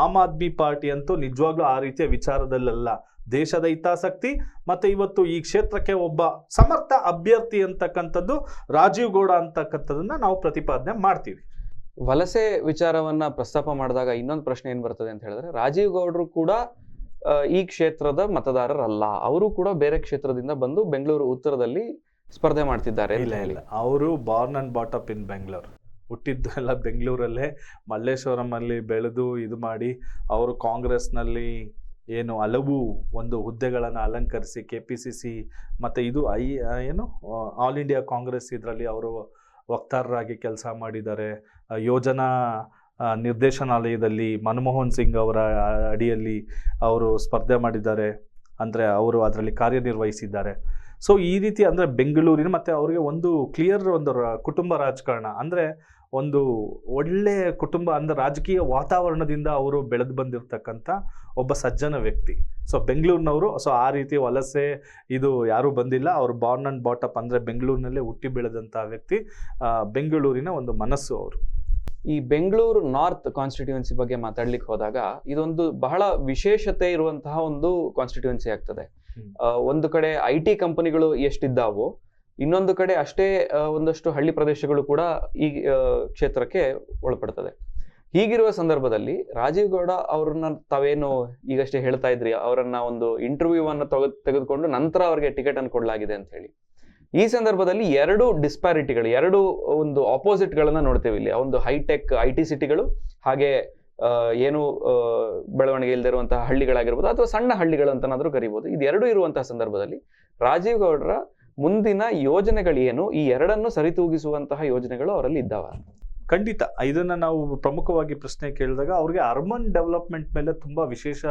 ಆಮ್ ಆದ್ಮಿ ಪಾರ್ಟಿ ಅಂತೂ ನಿಜವಾಗ್ಲೂ ಆ ರೀತಿಯ ವಿಚಾರದಲ್ಲಲ್ಲ. ದೇಶದ ಹಿತಾಸಕ್ತಿ ಮತ್ತು ಇವತ್ತು ಈ ಕ್ಷೇತ್ರಕ್ಕೆ ಒಬ್ಬ ಸಮರ್ಥ ಅಭ್ಯರ್ಥಿ ಅಂತಕ್ಕಂಥದ್ದು ರಾಜೀವ್ ಗೌಡ ಅಂತಕ್ಕಂಥದ್ದನ್ನ ನಾವು ಪ್ರತಿಪಾದನೆ ಮಾಡ್ತೀವಿ. ವಲಸೆ ವಿಚಾರವನ್ನ ಪ್ರಸ್ತಾಪ ಮಾಡಿದಾಗ ಇನ್ನೊಂದು ಪ್ರಶ್ನೆ ಏನು ಬರ್ತದೆ ಅಂತ ಹೇಳಿದ್ರೆ ರಾಜೀವ್ ಗೌಡ್ರು ಕೂಡ ಈ ಕ್ಷೇತ್ರದ ಮತದಾರರಲ್ಲ. ಅವರು ಕೂಡ ಬೇರೆ ಕ್ಷೇತ್ರದಿಂದ ಬಂದು ಬೆಂಗಳೂರು ಉತ್ತರದಲ್ಲಿ ಸ್ಪರ್ಧೆ ಮಾಡ್ತಿದ್ದಾರೆ ಇಲ್ಲ ಇಲ್ಲ. ಅವರು born and brought up in Bengaluru ಹುಟ್ಟಿದ್ದು ಎಲ್ಲ ಬೆಂಗಳೂರಲ್ಲೇ. ಮಲ್ಲೇಶ್ವರಮಲ್ಲಿ ಬೆಳೆದು ಇದು ಮಾಡಿ ಅವರು ಕಾಂಗ್ರೆಸ್ನಲ್ಲಿ ಏನು ಹಲವು ಒಂದು ಹುದ್ದೆಗಳನ್ನು ಅಲಂಕರಿಸಿ ಕೆ ಪಿ ಸಿ ಸಿ ಮತ್ತು ಇದು ಐ ಏನು ಆಲ್ ಇಂಡಿಯಾ ಕಾಂಗ್ರೆಸ್ ಇದರಲ್ಲಿ ಅವರು ವಕ್ತಾರರಾಗಿ ಕೆಲಸ ಮಾಡಿದ್ದಾರೆ. ಯೋಜನಾ ನಿರ್ದೇಶನಾಲಯದಲ್ಲಿ ಮನಮೋಹನ್ ಸಿಂಗ್ ಅವರ ಅಡಿಯಲ್ಲಿ ಅವರು ಸ್ಪರ್ಧೆ ಮಾಡಿದ್ದಾರೆ. ಅಂದರೆ ಅವರು ಅದರಲ್ಲಿ ಕಾರ್ಯನಿರ್ವಹಿಸಿದ್ದಾರೆ. ಸೊ ಈ ರೀತಿ ಅಂದರೆ ಬೆಂಗಳೂರಿನ ಮತ್ತು ಅವರಿಗೆ ಒಂದು ಕ್ಲಿಯರ್ ಒಂದು ಕುಟುಂಬ ರಾಜಕಾರಣ. ಅಂದರೆ ಒಂದು ಒಳ್ಳೆಯ ಕುಟುಂಬ ಅಂದರೆ ರಾಜಕೀಯ ವಾತಾವರಣದಿಂದ ಅವರು ಬೆಳೆದು ಬಂದಿರತಕ್ಕಂಥ ಒಬ್ಬ ಸಜ್ಜನ ವ್ಯಕ್ತಿ. ಸೊ ಬೆಂಗಳೂರಿನವರು ಸೊ ಆ ರೀತಿ ವಲಸೆ ಇದು ಯಾರೂ ಬಂದಿಲ್ಲ. ಅವರು ಬಾರ್ನ್ ಅಂಡ್ ಬಾಟಪ್ ಅಂದರೆ ಬೆಂಗಳೂರಿನಲ್ಲೇ ಹುಟ್ಟಿ ಬೆಳೆದಂಥ ವ್ಯಕ್ತಿ ಬೆಂಗಳೂರಿನ ಒಂದು ಮನಸ್ಸು ಅವರು. ಈ ಬೆಂಗಳೂರು ನಾರ್ತ್ ಕಾನ್ಸ್ಟಿಟ್ಯೂನ್ಸಿ ಬಗ್ಗೆ ಮಾತಾಡ್ಲಿಕ್ಕೆ ಹೋದಾಗ ಇದೊಂದು ಬಹಳ ವಿಶೇಷತೆ ಇರುವಂತಹ ಒಂದು ಕಾನ್ಸ್ಟಿಟ್ಯೂನ್ಸಿ ಆಗ್ತದೆ. ಒಂದು ಕಡೆ ಐ ಟಿ ಕಂಪನಿಗಳು ಎಷ್ಟಿದ್ದಾವೋ ಇನ್ನೊಂದು ಕಡೆ ಅಷ್ಟೇ ಒಂದಷ್ಟು ಹಳ್ಳಿ ಪ್ರದೇಶಗಳು ಕೂಡ ಈ ಕ್ಷೇತ್ರಕ್ಕೆ ಒಳಪಡ್ತದೆ. ಹೀಗಿರುವ ಸಂದರ್ಭದಲ್ಲಿ ರಾಜೀವ್ ಗೌಡ ಅವ್ರನ್ನ ತಾವೇನು ಈಗಷ್ಟೇ ಹೇಳ್ತಾ ಇದ್ರಿ, ಅವರನ್ನ ಒಂದು ಇಂಟರ್ವ್ಯೂ ಅನ್ನ ತೆಗೆದುಕೊಂಡು ನಂತರ ಅವರಿಗೆ ಟಿಕೆಟ್ ಅನ್ನು ಕೊಡಲಾಗಿದೆ ಅಂತ ಹೇಳಿ. ಈ ಸಂದರ್ಭದಲ್ಲಿ ಎರಡು ಡಿಸ್ಪ್ಯಾರಿಟಿಗಳು ಎರಡು ಒಂದು ಆಪೋಸಿಟ್ ಗಳನ್ನ ನೋಡ್ತೇವೆ ಇಲ್ಲಿ. ಒಂದು ಹೈಟೆಕ್ ಐ ಟಿ ಸಿಟಿಗಳು ಹಾಗೆ ಏನು ಬೆಳವಣಿಗೆ ಇಲ್ಲದೆ ಇರುವಂತಹ ಹಳ್ಳಿಗಳಾಗಿರ್ಬೋದು ಅಥವಾ ಸಣ್ಣ ಹಳ್ಳಿಗಳು ಅಂತನಾದರೂ ಕರಿಬಹುದು ಎರಡು ಇರುವಂತಹ ಸಂದರ್ಭದಲ್ಲಿ ರಾಜೀವ್ ಗೌಡರ ಮುಂದಿನ ಯೋಜನೆಗಳೇನು, ಈ ಎರಡನ್ನು ಸರಿತೂಗಿಸುವಂತಹ ಯೋಜನೆಗಳು ಅವರಲ್ಲಿ ಇದ್ದಾವ. ಖಂಡಿತ. ಇದನ್ನು ನಾವು ಪ್ರಮುಖವಾಗಿ ಪ್ರಶ್ನೆ ಕೇಳಿದಾಗ ಅವ್ರಿಗೆ ಅರ್ಬನ್ ಡೆವಲಪ್ಮೆಂಟ್ ಮೇಲೆ ತುಂಬ ವಿಶೇಷ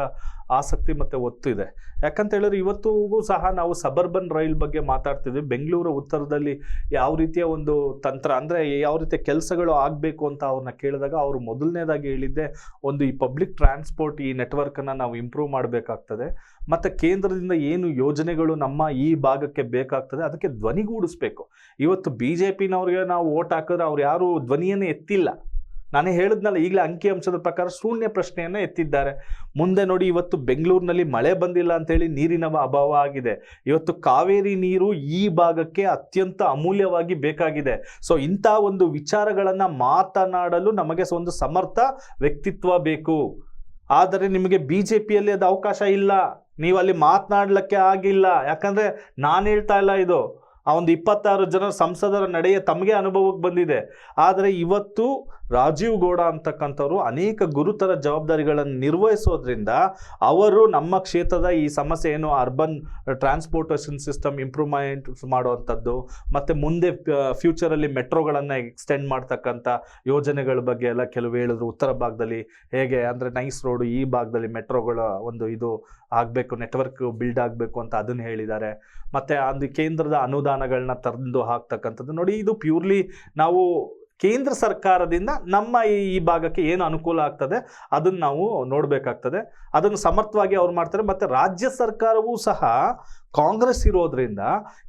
ಆಸಕ್ತಿ ಮತ್ತು ಒತ್ತು ಇದೆ. ಯಾಕಂತ ಹೇಳಿದ್ರೆ ಇವತ್ತಿಗೂ ಸಹ ನಾವು ಸಬರ್ಬನ್ ರೈಲ್ ಬಗ್ಗೆ ಮಾತಾಡ್ತಿದ್ವಿ. ಬೆಂಗಳೂರು ಉತ್ತರದಲ್ಲಿ ಯಾವ ರೀತಿಯ ಒಂದು ತಂತ್ರ ಅಂದರೆ ಯಾವ ರೀತಿಯ ಕೆಲಸಗಳು ಆಗಬೇಕು ಅಂತ ಅವ್ರನ್ನ ಕೇಳಿದಾಗ ಅವರು ಮೊದಲನೇದಾಗಿ ಹೇಳಿದ್ದೆ ಒಂದು ಈ ಪಬ್ಲಿಕ್ ಟ್ರಾನ್ಸ್ಪೋರ್ಟ್ ಈ ನೆಟ್ವರ್ಕನ್ನು ನಾವು ಇಂಪ್ರೂವ್ ಮಾಡಬೇಕಾಗ್ತದೆ. ಮತ್ತು ಕೇಂದ್ರದಿಂದ ಏನು ಯೋಜನೆಗಳು ನಮ್ಮ ಈ ಭಾಗಕ್ಕೆ ಬೇಕಾಗ್ತದೆ, ಅದಕ್ಕೆ ಧ್ವನಿಗೂಡಿಸ್ಬೇಕು. ಇವತ್ತು ಬಿ ಜೆ ಪಿನವ್ರಿಗೆ ನಾವು ಓಟ್ ಹಾಕಿದ್ರೆ ಅವ್ರು ಯಾರು ಧ್ವನಿಯನ್ನೇ ಎತ್ತಿಲ್ಲ. ನಾನೇ ಹೇಳಿದ್ನಲ್ಲ, ಈಗಲೇ ಅಂಕಿಅಂಶದ ಪ್ರಕಾರ ಶೂನ್ಯ ಪ್ರಶ್ನೆಯನ್ನು ಎತ್ತಿದ್ದಾರೆ. ಮುಂದೆ ನೋಡಿ, ಇವತ್ತು ಬೆಂಗಳೂರಿನಲ್ಲಿ ಮಳೆ ಬಂದಿಲ್ಲ ಅಂತೇಳಿ ನೀರಿನ ಅಭಾವ ಆಗಿದೆ. ಇವತ್ತು ಕಾವೇರಿ ನೀರು ಈ ಭಾಗಕ್ಕೆ ಅತ್ಯಂತ ಅಮೂಲ್ಯವಾಗಿ ಬೇಕಾಗಿದೆ. ಸೊ, ಇಂಥ ಒಂದು ವಿಚಾರಗಳನ್ನು ಮಾತನಾಡಲು ನಮಗೆ ಒಂದು ಸಮರ್ಥ ವ್ಯಕ್ತಿತ್ವ ಬೇಕು. ಆದರೆ ನಿಮಗೆ ಬಿ ಜೆ ಪಿಯಲ್ಲಿ ಅದು ಅವಕಾಶ ಇಲ್ಲ. ನೀವು ಅಲ್ಲಿ ಮಾತನಾಡಲಿಕ್ಕೆ ಆಗಿಲ್ಲ. ಯಾಕಂದರೆ ನಾನು ಹೇಳ್ತಾ ಇಲ್ಲ ಇದು. ಆ ಒಂದು ಇಪ್ಪತ್ತಾರು ಜನ ಸಂಸದರ ನಡೆಯ ತಮಗೆ ಅನುಭವಕ್ಕೆ ಬಂದಿದೆ. ಆದರೆ ಇವತ್ತು ರಾಜೀವ್ ಗೌಡ ಅಂತಕ್ಕಂಥವ್ರು ಅನೇಕ ಗುರುತರ ಜವಾಬ್ದಾರಿಗಳನ್ನು ನಿರ್ವಹಿಸೋದ್ರಿಂದ ಅವರು ನಮ್ಮ ಕ್ಷೇತ್ರದ ಈ ಸಮಸ್ಯೆ ಏನು ಅರ್ಬನ್ ಟ್ರಾನ್ಸ್ಪೋರ್ಟೇಷನ್ ಸಿಸ್ಟಮ್ ಇಂಪ್ರೂವ್ಮೆಂಟ್ ಮಾಡುವಂಥದ್ದು, ಮತ್ತು ಮುಂದೆ ಫ್ಯೂಚರಲ್ಲಿ ಮೆಟ್ರೋಗಳನ್ನು ಎಕ್ಸ್ಟೆಂಡ್ ಮಾಡ್ತಕ್ಕಂಥ ಯೋಜನೆಗಳ ಬಗ್ಗೆ ಎಲ್ಲ ಕೆಲವು ಹೇಳಿದ್ರು. ಉತ್ತರ ಭಾಗದಲ್ಲಿ ಹೇಗೆ ಅಂದರೆ ನೈಸ್ ರೋಡು ಈ ಭಾಗದಲ್ಲಿ ಮೆಟ್ರೋಗಳ ಒಂದು ಇದು ಆಗಬೇಕು ನೆಟ್ವರ್ಕ್ ಬಿಲ್ಡ್ ಆಗಬೇಕು ಅಂತ ಅದನ್ನು ಹೇಳಿದ್ದಾರೆ. ಮತ್ತು ಅದು ಕೇಂದ್ರದ ಅನುದಾನಗಳನ್ನ ತಂದು ಹಾಕ್ತಕ್ಕಂಥದ್ದು. ನೋಡಿ, ಇದು ಪ್ಯೂರ್ಲಿ ನಾವು ಕೇಂದ್ರ ಸರ್ಕಾರದಿಂದ ನಮ್ಮ ಈ ಭಾಗಕ್ಕೆ ಏನು ಅನುಕೂಲ ಆಗ್ತದೆ, ಅದನ್ನು ನಾವು ನೋಡಬೇಕಾಗ್ತದೆ. ಅದನ್ನು ಸಮರ್ಥವಾಗಿ ಅವ್ರು ಮಾಡ್ತಾರೆ. ಮತ್ತು ರಾಜ್ಯ ಸರ್ಕಾರವೂ ಸಹ ಕಾಂಗ್ರೆಸ್ ಇರೋದ್ರಿಂದ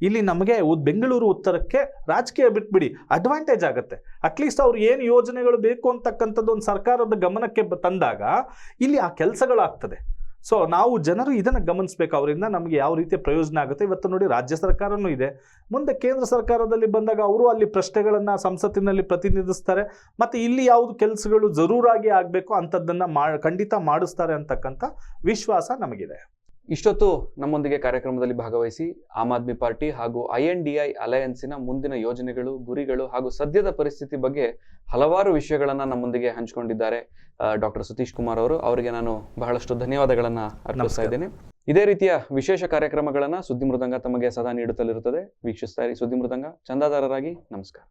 ಇಲ್ಲಿ ನಮಗೆ ಬೆಂಗಳೂರು ಉತ್ತರಕ್ಕೆ ರಾಜಕೀಯ ಬಿಟ್ಬಿಡಿ ಅಡ್ವಾಂಟೇಜ್ ಆಗುತ್ತೆ. ಅಟ್ಲೀಸ್ಟ್ ಅವ್ರು ಏನು ಯೋಜನೆಗಳು ಬೇಕು ಅಂತಕ್ಕಂಥದ್ದು ಒಂದು ಸರ್ಕಾರದ ಗಮನಕ್ಕೆ ತಂದಾಗ ಇಲ್ಲಿ ಆ ಕೆಲಸಗಳಾಗ್ತದೆ. ಸೊ ನಾವು ಜನರು ಇದನ್ನು ಗಮನಿಸಬೇಕು. ಅವರಿಂದ ನಮಗೆ ಯಾವ ರೀತಿಯ ಪ್ರಯೋಜನ ಆಗುತ್ತೆ. ಇವತ್ತು ನೋಡಿ ರಾಜ್ಯ ಸರ್ಕಾರನೂ ಇದೆ. ಮುಂದೆ ಕೇಂದ್ರ ಸರ್ಕಾರದಲ್ಲಿ ಬಂದಾಗ ಅವರು ಅಲ್ಲಿ ಪ್ರಶ್ನೆಗಳನ್ನು ಸಂಸತ್ತಿನಲ್ಲಿ ಪ್ರತಿನಿಧಿಸ್ತಾರೆ. ಮತ್ತು ಇಲ್ಲಿ ಯಾವುದು ಕೆಲಸಗಳು ಜರೂರಾಗಿ ಆಗಬೇಕು ಅಂಥದ್ದನ್ನು ಮಾ, ಖಂಡಿತ ಮಾಡಿಸ್ತಾರೆ ಅಂತಕ್ಕಂಥ ವಿಶ್ವಾಸ ನಮಗಿದೆ. ಇಷ್ಟೊತ್ತು ನಮ್ಮೊಂದಿಗೆ ಕಾರ್ಯಕ್ರಮದಲ್ಲಿ ಭಾಗವಹಿಸಿ ಆಮ್ ಆದ್ಮಿ ಪಾರ್ಟಿ ಹಾಗೂ ಐ ಎನ್ ಡಿ ಐ ಅಲಯನ್ಸಿನ ಮುಂದಿನ ಯೋಜನೆಗಳು ಗುರಿಗಳು ಹಾಗೂ ಸದ್ಯದ ಪರಿಸ್ಥಿತಿ ಬಗ್ಗೆ ಹಲವಾರು ವಿಷಯಗಳನ್ನ ನಮ್ಮೊಂದಿಗೆ ಹಂಚಿಕೊಂಡಿದ್ದಾರೆ ಡಾಕ್ಟರ್ ಸತೀಶ್ ಕುಮಾರ್ ಅವರು. ಅವರಿಗೆ ನಾನು ಬಹಳಷ್ಟು ಧನ್ಯವಾದಗಳನ್ನ ಅರ್ಪಿಸ್ತಾ ಇದ್ದೇನೆ. ಇದೇ ರೀತಿಯ ವಿಶೇಷ ಕಾರ್ಯಕ್ರಮಗಳನ್ನ ಸುದ್ದಿ ಮೃದಂಗ ತಮಗೆ ಸದಾ ನೀಡುತ್ತಲಿರುತ್ತದೆ. ವೀಕ್ಷಿಸ್ತಾ ಇರಿ ಸುದ್ದಿ ಮೃದಂಗ. ಚಂದಾದಾರರಾಗಿ ನಮಸ್ಕಾರ.